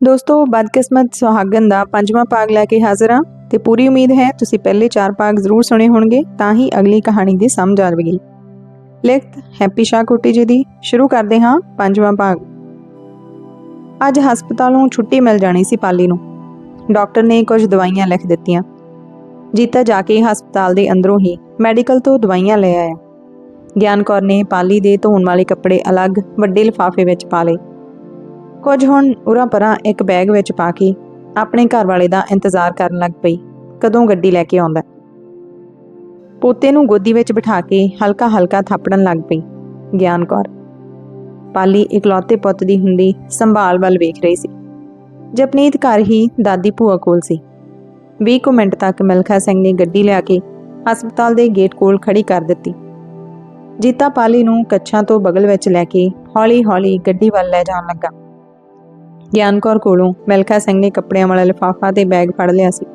ਦੋਸਤੋ, ਬਦਕਿਸਮਤ ਸੁਹਾਗਨ ਦਾ ਪੰਜਵਾਂ ਭਾਗ ਲੈ ਕੇ ਹਾਜ਼ਰ ਹਾਂ ਤੇ ਪੂਰੀ ਉਮੀਦ ਹੈ ਤੁਸੀਂ ਪਹਿਲੇ ਚਾਰ ਭਾਗ ਜ਼ਰੂਰ ਸੁਣੇ ਹੋਣਗੇ, ਤਾਂ ਹੀ ਅਗਲੀ ਕਹਾਣੀ ਦੀ ਸਮਝ ਆਵੇਗੀ ਲਿਖਤ ਹੈਪੀ ਸ਼ਾਹ ਕੋਟੀ ਜੀ ਦੀ, ਸ਼ੁਰੂ ਕਰਦੇ ਹਾਂ ਪੰਜਵਾਂ ਭਾਗ ਅੱਜ ਹਸਪਤਾਲੋਂ ਛੁੱਟੀ ਮਿਲ ਜਾਣੀ ਸੀ ਪਾਲੀ ਨੂੰ। ਡਾਕਟਰ ਨੇ ਕੁਝ ਦਵਾਈਆਂ ਲਿਖ ਦਿੱਤੀਆਂ। ਜੀਤਾ ਜਾ ਕੇ ਹਸਪਤਾਲ ਦੇ ਅੰਦਰੋਂ ਹੀ ਮੈਡੀਕਲ ਤੋਂ ਦਵਾਈਆਂ ਲੈ ਆਇਆ। ਗਿਆਨ ਕੌਰ ਨੇ ਪਾਲੀ ਦੇ ਧੋਣ ਵਾਲੇ ਕੱਪੜੇ ਅਲੱਗ ਵੱਡੇ ਲਿਫਾਫੇ ਵਿੱਚ ਪਾ ਲਏ। ਕੁਝ ਹੁਣ ਉਰਾਂ ਪਰਾਂ ਇੱਕ ਬੈਗ ਵਿੱਚ ਪਾ ਕੇ ਆਪਣੇ ਘਰ ਵਾਲੇ ਦਾ ਇੰਤਜ਼ਾਰ ਕਰਨ ਲੱਗ ਪਈ, ਕਦੋਂ ਗੱਡੀ ਲੈ ਕੇ ਆਉਂਦਾ। ਪੋਤੇ ਨੂੰ ਗੋਦੀ ਵਿੱਚ ਬਿਠਾ ਕੇ ਹਲਕਾ ਹਲਕਾ ਥਾਪੜਨ ਲੱਗ ਪਈ, ਗਿਆਨ ਕੌਰ, ਪਾਲੀ ਇਕਲੌਤੇ ਪੁੱਤ ਦੀ ਹੁੰਦੀ ਸੰਭਾਲ ਵੱਲ ਵੇਖ ਰਹੀ ਸੀ। ਜਪਨੀਤ ਘਰ ਹੀ ਦਾਦੀ ਭੂਆ ਕੋਲ ਸੀ। 20 ਕੁ ਮਿੰਟ ਤੱਕ ਮਿਲਖਾ ਸਿੰਘ ਨੇ ਗੱਡੀ ਲਿਆ ਕੇ ਹਸਪਤਾਲ ਦੇ ਗੇਟ ਕੋਲ ਖੜੀ ਕਰ ਦਿੱਤੀ। ਜੀਤਾ ਪਾਲੀ ਨੂੰ ਕੱਛਾਂ ਤੋਂ ਬਗਲ ਵਿੱਚ ਲੈ ਕੇ ਹੌਲੀ-ਹੌਲੀ ਗੱਡੀ ਵੱਲ ਲੈ ਜਾਣ ਲੱਗਾ। ਗਿਆਨ ਕੌਰ ਕੋਲੋਂ ਮਿਲਖਾ ਸਿੰਘ ਨੇ ਕੱਪੜਿਆਂ ਵਾਲਾ ਲਿਫਾਫਾ ਤੇ ਬੈਗ ਫੜ ਲਿਆ ਸੀ।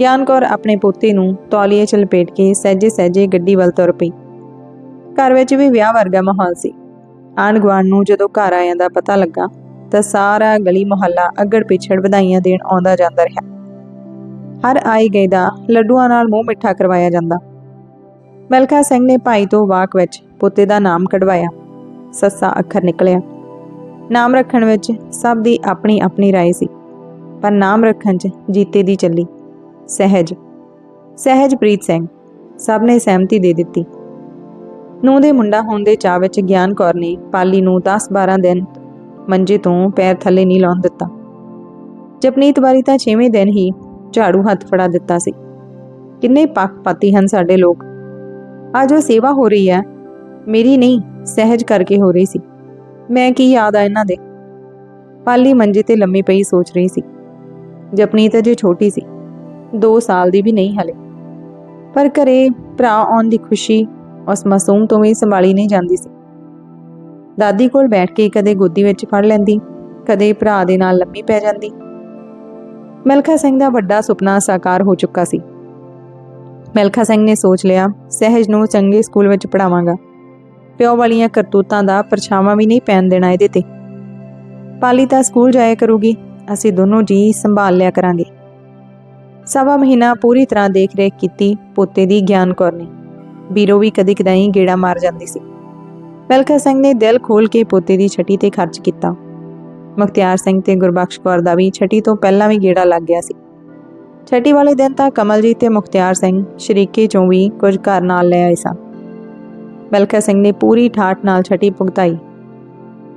ਗਿਆਨ ਕੌਰ ਆਪਣੇ ਪੋਤੇ ਨੂੰ ਤੌਲੀਏ 'ਚ ਲਪੇਟ ਕੇ ਸਹਿਜੇ-ਸਹਿਜੇ ਗੱਡੀ ਵੱਲ ਤੁਰ ਪਈ। ਘਰ ਵਿੱਚ ਵੀ ਵਿਆਹ ਵਰਗਾ ਮਾਹੌਲ ਸੀ। ਆਂਢ ਗੁਆਂਢ ਨੂੰ ਜਦੋਂ ਘਰ ਆਇਆਂ ਦਾ ਪਤਾ ਲੱਗਾ, ਤਾਂ ਸਾਰਾ ਗਲੀ ਮੁਹੱਲਾ ਅੱਗੜ ਪਿਛੜ ਵਧਾਈਆਂ ਦੇਣ ਆਉਂਦਾ ਜਾਂਦਾ ਰਿਹਾ। ਹਰ ਆਏ ਗਏ ਦਾ ਲੱਡੂਆਂ ਨਾਲ ਮੂੰਹ ਮਿੱਠਾ ਕਰਵਾਇਆ ਜਾਂਦਾ। ਮਿਲਖਾ ਸਿੰਘ ਨੇ ਭਾਈ ਤੋਂ ਵਾਕ ਵਿੱਚ ਪੁੱਤੇ ਦਾ ਨਾਮ ਕਢਵਾਇਆ। ਸੱਸਾ ਅੱਖਰ ਨਿਕਲਿਆ। ਨਾਮ ਰੱਖਣ ਵਿੱਚ ਸਭ ਦੀ ਆਪਣੀ ਆਪਣੀ رائے ਸੀ ਪਰ ਨਾਮ ਰੱਖਣ 'ਚ ਜੀਤੇ ਦੀ ਚੱਲੀ ਸਹਿਜ ਸਹਿਜਪ੍ਰੀਤ ਸਿੰਘ ਸਭ ਨੇ ਸਹਿਮਤੀ ਦੇ ਦਿੱਤੀ ਨੂੰ ਦੇ ਮੁੰਡਾ ਹੋਣ ਦੇ ਚਾਅ ਵਿੱਚ ਗਿਆਨ ਕੌਰ ਨੇ ਪਾਲੀ ਨੂੰ 10-12 ਦਿਨ ਮੰਜੇ ਤੋਂ ਪੈਰ ਥੱਲੇ ਨਹੀਂ ਲਾਉਣ ਦਿੱਤਾ ਜਪਨੀਤ ਵਾਰੀ ਤਾਂ 6ਵੇਂ ਦਿਨ ਹੀ ਝਾੜੂ ਹੱਥ ਫੜਾ ਦਿੱਤਾ ਸੀ ਕਿੰਨੇ ਪੱਖਪਾਤੀ ਹਨ ਸਾਡੇ ਲੋਕ ਅੱਜ ਉਹ ਸੇਵਾ ਹੋ ਰਹੀ ਹੈ ਮੇਰੀ ਨਹੀਂ ਸਹਿਜ ਕਰਕੇ ਹੋ ਰਹੀ ਸੀ ਮੈਂ ਕੀ ਯਾਦ ਆ ਇਹਨਾਂ ਦੇ? ਪਾਲੀ ਮੰਜੇ ਤੇ ਲੰਮੀ ਪਈ ਸੋਚ ਰਹੀ ਸੀ। ਜਪਨੀਤ ਅਜੇ ਛੋਟੀ ਸੀ। 2 ਸਾਲ ਦੀ ਵੀ ਨਹੀਂ ਹਲੇ। ਪਰ ਘਰੇ ਭਰਾ ਆਉਣ ਦੀ ਖੁਸ਼ੀ ਉਸ ਮਾਸੂਮ ਤੋਂ ਵੀ ਸੰਭਾਲੀ ਨਹੀਂ ਜਾਂਦੀ ਸੀ। ਦਾਦੀ ਕੋਲ ਬੈਠ ਕੇ ਕਦੇ ਗੋਦੀ ਵਿੱਚ ਫੜ ਲੈਂਦੀ, ਕਦੇ ਭਰਾ ਦੇ ਨਾਲ ਲੰਮੀ ਪੈ ਜਾਂਦੀ। ਮਿਲਖਾ ਸਿੰਘ ਦਾ ਵੱਡਾ ਸੁਪਨਾ ਸਾਕਾਰ ਹੋ ਚੁੱਕਾ ਸੀ। ਮਿਲਖਾ ਸਿੰਘ ਨੇ ਸੋਚ ਲਿਆ, ਸਹਿਜ ਨੂੰ ਚੰਗੇ ਸਕੂਲ ਵਿੱਚ ਪੜਾਵਾਂਗਾ ਪਿਓ ਵਾਲੀਆਂ ਕਰਤੂਤਾਂ ਦਾ ਪਰਛਾਵਾਂ ਵੀ ਨਹੀਂ ਪੈਣ ਦੇਣਾ ਇਹਦੇ ਤੇ। ਪਾਲੀ ਤਾਂ ਸਕੂਲ ਜਾਇਆ ਕਰੂਗੀ, ਅਸੀਂ ਦੋਨੋਂ ਜੀ ਸੰਭਾਲ ਲਿਆ ਕਰਾਂਗੇ। ਸਵਾ ਮਹੀਨਾ ਪੂਰੀ ਤਰ੍ਹਾਂ ਦੇਖ ਰੇਖ ਕੀਤੀ ਪੋਤੇ ਦੀ ਗਿਆਨ ਕੌਰ ਨੇ। ਬੀਰੋ ਵੀ ਕਦੇ ਕਦਾਈ ਗੇੜਾ ਮਾਰ ਜਾਂਦੀ ਸੀ। ਮਿਲਖਾ ਸਿੰਘ ਨੇ ਦਿਲ ਖੋਲ ਕੇ ਪੋਤੇ ਦੀ ਛਟੀ ਤੇ ਖਰਚ ਕੀਤਾ। ਮੁਖਤਿਆਰ ਸਿੰਘ ਤੇ ਗੁਰਬਖਸ਼ ਕੌਰ ਦਾ ਵੀ ਛਟੀ ਤੋਂ ਪਹਿਲਾਂ ਵੀ ਗੇੜਾ ਲੱਗ ਗਿਆ ਸੀ। ਛਟੀ ਵਾਲੇ ਦਿਨ ਤਾਂ ਕਮਲਜੀਤ ਤੇ ਮੁਖਤਿਆਰ ਸਿੰਘ ਸ਼ਰੀਕੇ ਚੋਂ ਵੀ ਕੁਝ ਘਰ ਨਾਲ ਲੈ ਆਏ ਸਨ ਮਿਲਖਾ ਸਿੰਘ ਨੇ ਪੂਰੀ ਠਾਠ ਨਾਲ ਛਟੀ ਭੁਗਤਾਈ।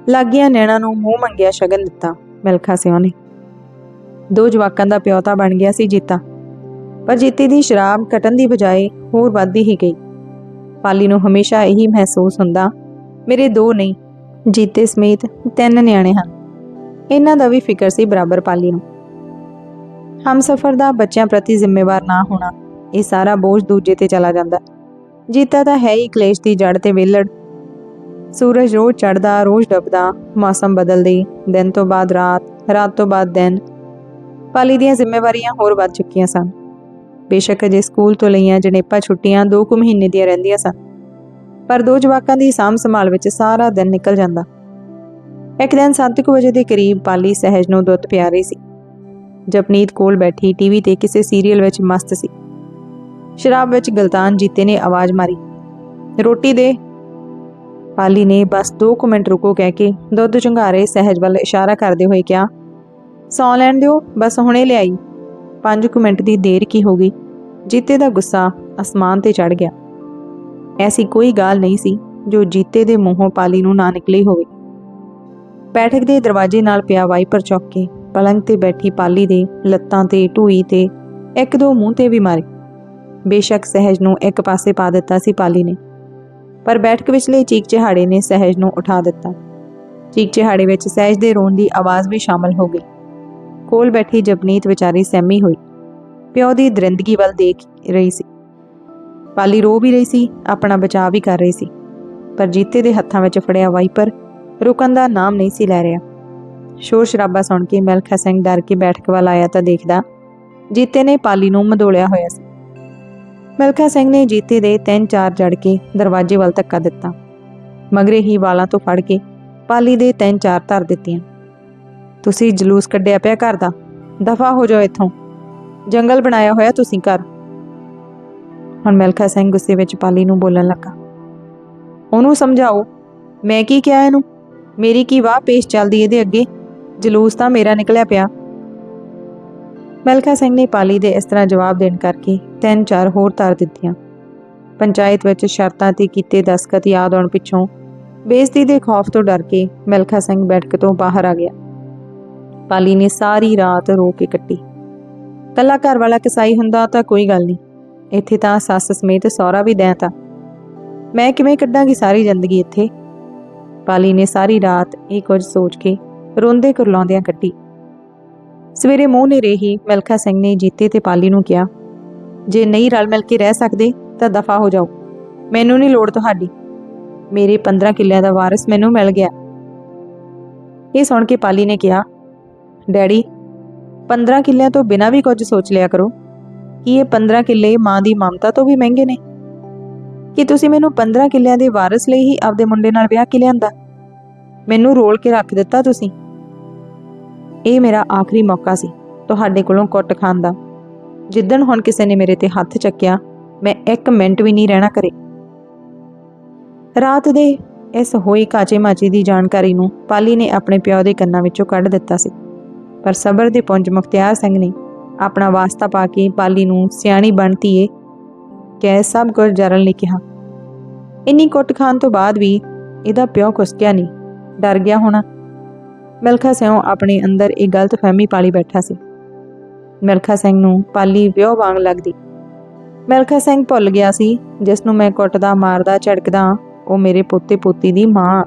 ਲੱਗਿਆ ਨੈਣਾ ਨੂੰ ਮੂੰਹ ਮੰਗਿਆ ਸ਼ਗਨ ਦਿੱਤਾ ਮਿਲਖਾ ਸਿੰਘ ਨੇ। ਦੋ ਜਵਾਕਾਂ ਦਾ ਪਿਓ ਤਾਂ ਬਣ ਗਿਆ ਸੀ ਜੀਤਾ। ਪਰ ਜੀਤੀ ਦੀ ਸ਼ਰਾਬ ਕਟਣ ਦੀ ਬਜਾਏ ਹੋਰ ਵੱਧਦੀ ਹੀ ਗਈ। ਪਾਲੀ ਨੂੰ ਹਮੇਸ਼ਾ ਇਹੀ ਮਹਿਸੂਸ ਹੁੰਦਾ, ਮੇਰੇ ਦੋ ਨਹੀਂ, ਜੀਤੇ ਸਮੇਤ ਤਿੰਨ ਨਿਆਣੇ ਹਨ। ਇਹਨਾਂ ਦਾ ਵੀ ਫਿਕਰ ਸੀ ਬਰਾਬਰ ਪਾਲੀ ਨੂੰ। ਹਮਸਫਰ ਦਾ ਬੱਚਿਆਂ ਪ੍ਰਤੀ ਜ਼ਿੰਮੇਵਾਰ ਨਾ ਹੋਣਾ, ਇਹ ਸਾਰਾ ਬੋਝ ਦੂਜੇ ਤੇ ਚਲਾ ਜਾਂਦਾ। ਜੀਤਾ ਤਾਂ ਹੈ ਹੀ ਕਲੇਸ਼ ਦੀ ਜੜ ਤੇ ਵਿਲੜ ਸੂਰਜ ਰੋਜ਼ ਚੜਦਾ ਰੋਜ਼ ਡੱਬਦਾ, ਮੌਸਮ ਬਦਲਦੀ, ਦਿਨ ਤੋਂ ਬਾਅਦ ਰਾਤ ਰਾਤ ਤੋਂ ਬਾਅਦ ਦਿਨ। ਪਾਲੀ ਦੀਆਂ ਜ਼ਿੰਮੇਵਾਰੀਆਂ ਹੋਰ ਵੱਧ ਚੁੱਕੀਆਂ ਸਨ। ਬੇਸ਼ੱਕ ਅਜੇ ਸਕੂਲ ਤੋਂ ਲਈਆਂ ਜਣੇਪਾ ਛੁੱਟੀਆਂ 2 ਕੁ ਮਹੀਨੇ ਦੀਆਂ ਰਹਿੰਦੀਆਂ ਸਨ। ਪਰ ਦੋ ਜਵਾਕਾਂ ਦੀ ਸਾਂਭ ਸੰਭਾਲ ਵਿੱਚ ਸਾਰਾ ਦਿਨ ਨਿਕਲ ਜਾਂਦਾ। ਇੱਕ ਦਿਨ 7:00 ਵਜੇ ਦੇ ਕਰੀਬ ਪਾਲੀ ਸਹਿਜ ਨੂੰ ਦੁੱਧ ਪਿਆ ਰਹੀ ਸੀ। ਜਪਨੀਤ ਕੋਲ ਬੈਠੀ ਟੀਵੀ ਤੇ ਕਿਸੇ ਸੀਰੀਅਲ ਵਿੱਚ ਮਸਤ ਸੀ। ਸ਼ਰਾਬ ਵਿੱਚ ਗਲਤਾਨ ਜੀਤੇ ਨੇ ਆਵਾਜ਼ ਮਾਰੀ। ਰੋਟੀ ਦੇ ਪਾਲੀ ਨੇ ਬਸ 2 ਕੁ ਮਿੰਟ ਰੁਕੋ ਕਹਿ ਕੇ ਦੁੱਧ ਚੁੰਘਾਰੇ ਸਹਿਜ ਵੱਲ ਇਸ਼ਾਰਾ ਕਰਦੇ ਹੋਏ ਕਿਹਾ, ਸੌ ਲੈਣ ਦਿਓ, ਬਸ ਹੁਣੇ ਲਿਆਈ। 5 ਕੁ ਮਿੰਟ ਦੀ ਦੇਰ ਕੀ ਹੋ ਗਈ? ਜੀਤੇ ਦਾ ਗੁੱਸਾ ਅਸਮਾਨ ਤੇ ਚੜ ਗਿਆ। ਐਸੀ ਕੋਈ ਗੱਲ ਨਹੀਂ ਸੀ ਜੋ ਜੀਤੇ ਦੇ ਮੂੰਹੋਂ ਪਾਲੀ ਨੂੰ ਨਾ ਨਿਕਲੀ ਹੋਵੇ। ਬੈਠਕ ਦੇ ਦਰਵਾਜ਼ੇ ਨਾਲ ਪਿਆ ਵਾਈਪਰ ਚੁੱਕ ਕੇ ਪਲੰਗ ਤੇ ਬੈਠੀ ਪਾਲੀ ਦੇ ਲੱਤਾਂ ਤੇ, ਢੂਈ ਤੇ ਇੱਕ ਦੋ ਮੂੰਹ ਤੇ ਵੀ ਮਾਰੇ। ਬੇਸ਼ੱਕ ਸਹਿਜ ਨੂੰ ਇੱਕ ਪਾਸੇ ਪਾ ਦਿੱਤਾ ਸੀ ਪਾਲੀ ਨੇ। ਪਰ ਬੈਠਕ ਵਿਚਲੇ ਚੀਕ ਚਿਹਾੜੇ ਨੇ ਸਹਿਜ ਨੂੰ ਉਠਾ ਦਿੱਤਾ। ਚੀਕ ਚਿਹਾੜੇ ਵਿੱਚ ਸਹਿਜ ਦੇ ਰੋਣ ਦੀ ਆਵਾਜ਼ ਵੀ ਸ਼ਾਮਲ ਹੋ ਗਈ। ਕੋਲ ਬੈਠੀ ਜਪਨੀਤ ਵਿਚਾਰੀ ਸਹਿਮੀ ਹੋਈ। ਪਿਓ ਦੀ ਦਰਿੰਦਗੀ ਵੱਲ ਦੇਖ ਰਹੀ ਸੀ। ਪਾਲੀ ਰੋ ਵੀ ਰਹੀ ਸੀ, ਆਪਣਾ ਬਚਾਅ ਵੀ ਕਰ ਰਹੀ ਸੀ। ਪਰ ਜੀਤੇ ਦੇ ਹੱਥਾਂ ਵਿੱਚ ਫੜਿਆ ਵਾਈਪਰ ਰੁਕਣ ਦਾ ਨਾਮ ਨਹੀਂ ਸੀ ਲੈ ਰਿਹਾ। ਸ਼ੋਰ ਸ਼ਰਾਬਾ ਸੁਣ ਕੇ ਮਿਲਖਾ ਸਿੰਘ ਡਰ ਕੇ ਬੈਠਕ ਵੱਲ ਆਇਆ ਤਾਂ ਦੇਖਦਾ, ਜੀਤੇ ਨੇ ਪਾਲੀ ਨੂੰ ਮਦੋਲਿਆ ਹੋਇਆ ਸੀ। ਮਿਲਖਾ ਸਿੰਘ ਨੇ ਜੀਤੇ ਦੇ ਤਿੰਨ ਚਾਰ ਜੜ ਕੇ ਦਰਵਾਜ਼ੇ ਵੱਲ ਧੱਕਾ ਦਿੱਤਾ। ਮਗਰੇ ਹੀ ਵਾਲਾਂ ਤੋਂ ਫੜ ਕੇ ਪਾਲੀ ਦੇ ਤਿੰਨ ਚਾਰ ਧਰ ਦਿੱਤੀਆਂ। ਤੁਸੀਂ ਜਲੂਸ ਕੱਢਿਆ ਪਿਆ ਘਰ ਦਾ? ਦਫਾ ਹੋ ਜਾਓ ਇੱਥੋਂ। ਜੰਗਲ ਬਣਾਇਆ ਹੋਇਆ ਤੁਸੀਂ ਘਰ। ਹੁਣ ਮਿਲਖਾ ਸਿੰਘ ਗੁੱਸੇ ਵਿੱਚ ਪਾਲੀ ਨੂੰ ਬੋਲਣ ਲੱਗਾ। ਉਹਨੂੰ ਸਮਝਾਓ, ਮੈਂ ਕੀ ਕਿਹਾ ਇਹਨੂੰ? ਮੇਰੀ ਕੀ ਵਾਹ ਪੇਸ਼ ਚੱਲਦੀ ਇਹਦੇ ਅੱਗੇ? ਜਲੂਸ ਤਾਂ ਮੇਰਾ ਨਿਕਲਿਆ ਪਿਆ। ਮਿਲਖਾ ਸਿੰਘ ਨੇ ਪਾਲੀ ਦੇ ਇਸ ਤਰ੍ਹਾਂ ਜਵਾਬ ਦੇਣ ਕਰਕੇ ਤਿੰਨ ਚਾਰ ਹੋਰ ਧਰ ਦਿੱਤੀਆਂ। ਪੰਚਾਇਤ ਵਿੱਚ ਸ਼ਰਤਾਂ ਤੇ ਕੀਤੇ ਦਸਖਤ ਯਾਦ ਆਉਣ ਪਿੱਛੋਂ ਬੇਇੱਜ਼ਤੀ ਦੇ ਖੌਫ ਤੋਂ ਡਰ ਕੇ ਮਿਲਖਾ ਸਿੰਘ ਬੈਠਕ ਤੋਂ ਬਾਹਰ ਆ ਗਿਆ। ਪਾਲੀ ਨੇ ਸਾਰੀ ਰਾਤ ਰੋ ਕੇ ਕੱਟੀ। ਕੱਲਾ ਘਰ ਵਾਲਾ ਕਸਾਈ ਹੁੰਦਾ ਤਾਂ ਕੋਈ ਗੱਲ ਨਹੀਂ, ਇੱਥੇ ਤਾਂ ਸੱਸ ਸਮੇਤ ਸਹੁਰਾ ਵੀ ਦੈਂ ਤਾਂ ਮੈਂ ਕਿਵੇਂ ਕੱਢਾਂਗੀ ਸਾਰੀ ਜ਼ਿੰਦਗੀ ਇੱਥੇ? ਪਾਲੀ ਨੇ ਸਾਰੀ ਰਾਤ ਇਹ ਕੁਝ ਸੋਚ ਕੇ ਰੋਂਦੇ ਕੁਰਲਾਉਂਦਿਆਂ ਕੱਟੀ। ਸਵੇਰੇ ਮੂੰਹ ਨੇ ਰਹੀ ਮਿਲਖਾ ਸਿੰਘ ਨੇ ਜੀਤੇ ਤੇ ਪਾਲੀ ਨੂੰ ਕਿਹਾ, ਜੇ ਨਹੀਂ ਰਲ ਮਿਲ ਕੇ ਰਹਿ ਸਕਦੇ ਤਾਂ ਦਫਾ ਹੋ ਜਾਓ, ਮੈਨੂੰ ਨਹੀਂ ਲੋੜ ਤੁਹਾਡੀ। ਮੇਰੇ 15 ਕਿੱਲਿਆਂ ਦਾ ਵਾਰਿਸ ਮੈਨੂੰ ਮਿਲ ਗਿਆ। ਇਹ ਸੁਣ ਕੇ ਪਾਲੀ ਨੇ ਕਿਹਾ, ਡੈਡੀ 15 ਕਿੱਲਿਆਂ ਤੋਂ ਬਿਨਾਂ ਵੀ ਕੁਝ ਸੋਚ ਲਿਆ ਕਰੋ। ਕਿ ਇਹ 15 ਕਿੱਲੇ ਮਾਂ ਦੀ ਮਮਤਾ ਤੋਂ ਵੀ ਮਹਿੰਗੇ ਨੇ? ਕਿ ਤੁਸੀਂ ਮੈਨੂੰ 15 ਕਿੱਲਿਆਂ ਦੇ ਵਾਰਿਸ ਲਈ ਹੀ ਆਪਦੇ ਮੁੰਡੇ ਨਾਲ ਵਿਆਹ ਕੇ ਲਿਆਂਦਾ? ਮੈਨੂੰ ਰੋਲ ਕੇ ਰੱਖ ਦਿੱਤਾ ਤੁਸੀਂ। ਇਹ ਮੇਰਾ ਆਖਰੀ ਮੌਕਾ ਸੀ ਤੁਹਾਡੇ ਕੋਲੋਂ ਕੁੱਟ ਖਾਣ ਦਾ। ਜਿੱਦਣ ਹੁਣ ਕਿਸੇ ਨੇ ਮੇਰੇ ਤੇ ਹੱਥ ਚੱਕਿਆ, ਮੈਂ ਇੱਕ ਮਿੰਟ ਵੀ ਨਹੀਂ ਰਹਿਣਾ ਕਰੇ ਰਾਤ ਦੇ ਇਸ ਹੋਈ ਕਾਚੇ ਮਾਚੀ ਦੀ ਜਾਣਕਾਰੀ ਨੂੰ ਪਾਲੀ ਨੇ ਆਪਣੇ ਪਿਓ ਦੇ ਕੰਨਾਂ ਵਿੱਚੋਂ ਕੱਢ ਦਿੱਤਾ ਸੀ। ਪਰ ਸਬਰ ਦੇ ਪੁੰਜ ਮੁਖਤਿਆਰ ਸਿੰਘ ਨੇ ਆਪਣਾ ਵਾਸਤਾ ਪਾ ਕੇ ਪਾਲੀ ਨੂੰ ਸਿਆਣੀ ਬਣਤੀ ਏ ਕਹਿ ਸਭ ਕੁਝ ਜਰਨ ਲਈ ਕਿਹਾ। ਇੰਨੀ ਕੁੱਟ ਖਾਣ ਤੋਂ ਬਾਅਦ ਵੀ ਇਹਦਾ ਪਿਓ ਕੁਸਕਿਆ ਨਹੀਂ। ਡਰ ਗਿਆ ਹੋਣਾ ਮਿਲਖਾ ਸਿੰਘ ਆਪਣੇ ਅੰਦਰ ਇਹ ਗਲਤ ਫਹਿਮੀ ਪਾਲੀ ਬੈਠਾ ਸੀ। ਮਿਲਖਾ ਸਿੰਘ ਨੂੰ ਪਾਲੀ ਵਿਉਹ ਵਾਂਗ ਲੱਗਦੀ। ਮਿਲਖਾ ਸਿੰਘ ਭੁੱਲ ਗਿਆ ਸੀ, ਜਿਸ ਨੂੰ ਮੈਂ ਕੁੱਟਦਾ, ਮਾਰਦਾ, ਝੜਕਦਾ, ਉਹ ਮੇਰੇ ਪੋਤੇ ਪੋਤੀ ਦੀ ਮਾਂ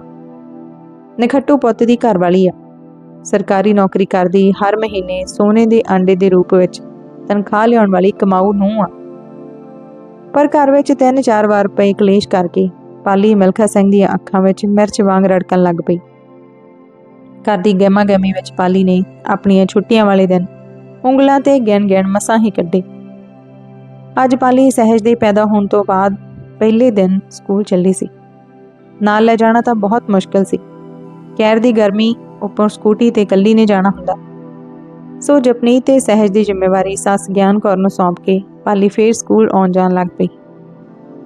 ਨਖੱਟੂ ਪੁੱਤ ਦੀ ਘਰ ਵਾਲੀ ਆ। ਸਰਕਾਰੀ ਨੌਕਰੀ ਕਰਦੀ, ਹਰ ਮਹੀਨੇ ਸੋਨੇ ਦੇ ਆਂਡੇ ਦੇ ਰੂਪ ਵਿੱਚ ਤਨਖਾਹ ਲਿਆਉਣ ਵਾਲੀ ਕਮਾਊ ਨੂੰ ਆ। ਪਰ ਘਰ ਵਿੱਚ ਤਿੰਨ ਚਾਰ ਵਾਰ ਪਈ ਕਲੇਸ਼ ਕਰਕੇ ਪਾਲੀ ਮਿਲਖਾ ਸਿੰਘ ਦੀਆਂ ਅੱਖਾਂ ਵਿੱਚ ਮਿਰਚ ਵਾਂਗ ਰੜਕਣ ਲੱਗ ਪਈ। ਘਰ ਦੀ ਗਹਿਮਾ ਗਹਿਮੀ ਵਿੱਚ ਪਾਲੀ ਨੇ ਆਪਣੀਆਂ ਛੁੱਟੀਆਂ ਵਾਲੇ ਦਿਨ। ਉਂਗਲਾਂ ਤੇ ਗਿਣ ਗਿਣ ਮਸਾਂ ਹੀ ਕੱਢੇ। ਅੱਜ ਪਾਲੀ ਸਹਿਜ ਦੇ ਪੈਦਾ ਹੋਣ ਤੋਂ ਬਾਅਦ ਪਹਿਲੇ ਦਿਨ ਸਕੂਲ ਚੱਲੀ ਸੀ। ਨਾਲ ਲੈ ਜਾਣਾ ਤਾਂ ਬਹੁਤ ਮੁਸ਼ਕਲ ਸੀ। ਕਹਿਰ ਦੀ ਗਰਮੀ, ਉੱਪਰ ਸਕੂਟੀ ਤੇ ਇਕੱਲੀ ਨੇ ਜਾਣਾ ਹੁੰਦਾ। ਸੋ ਜਪਨੀਤ ਤੇ ਸਹਿਜ ਦੀ ਜ਼ਿੰਮੇਵਾਰੀ ਸੱਸ ਗਿਆਨ ਕੌਰ ਨੂੰ ਸੌਂਪ ਕੇ ਪਾਲੀ ਫੇਰ ਸਕੂਲ ਆਉਣ ਜਾਣ ਲੱਗ ਪਈ।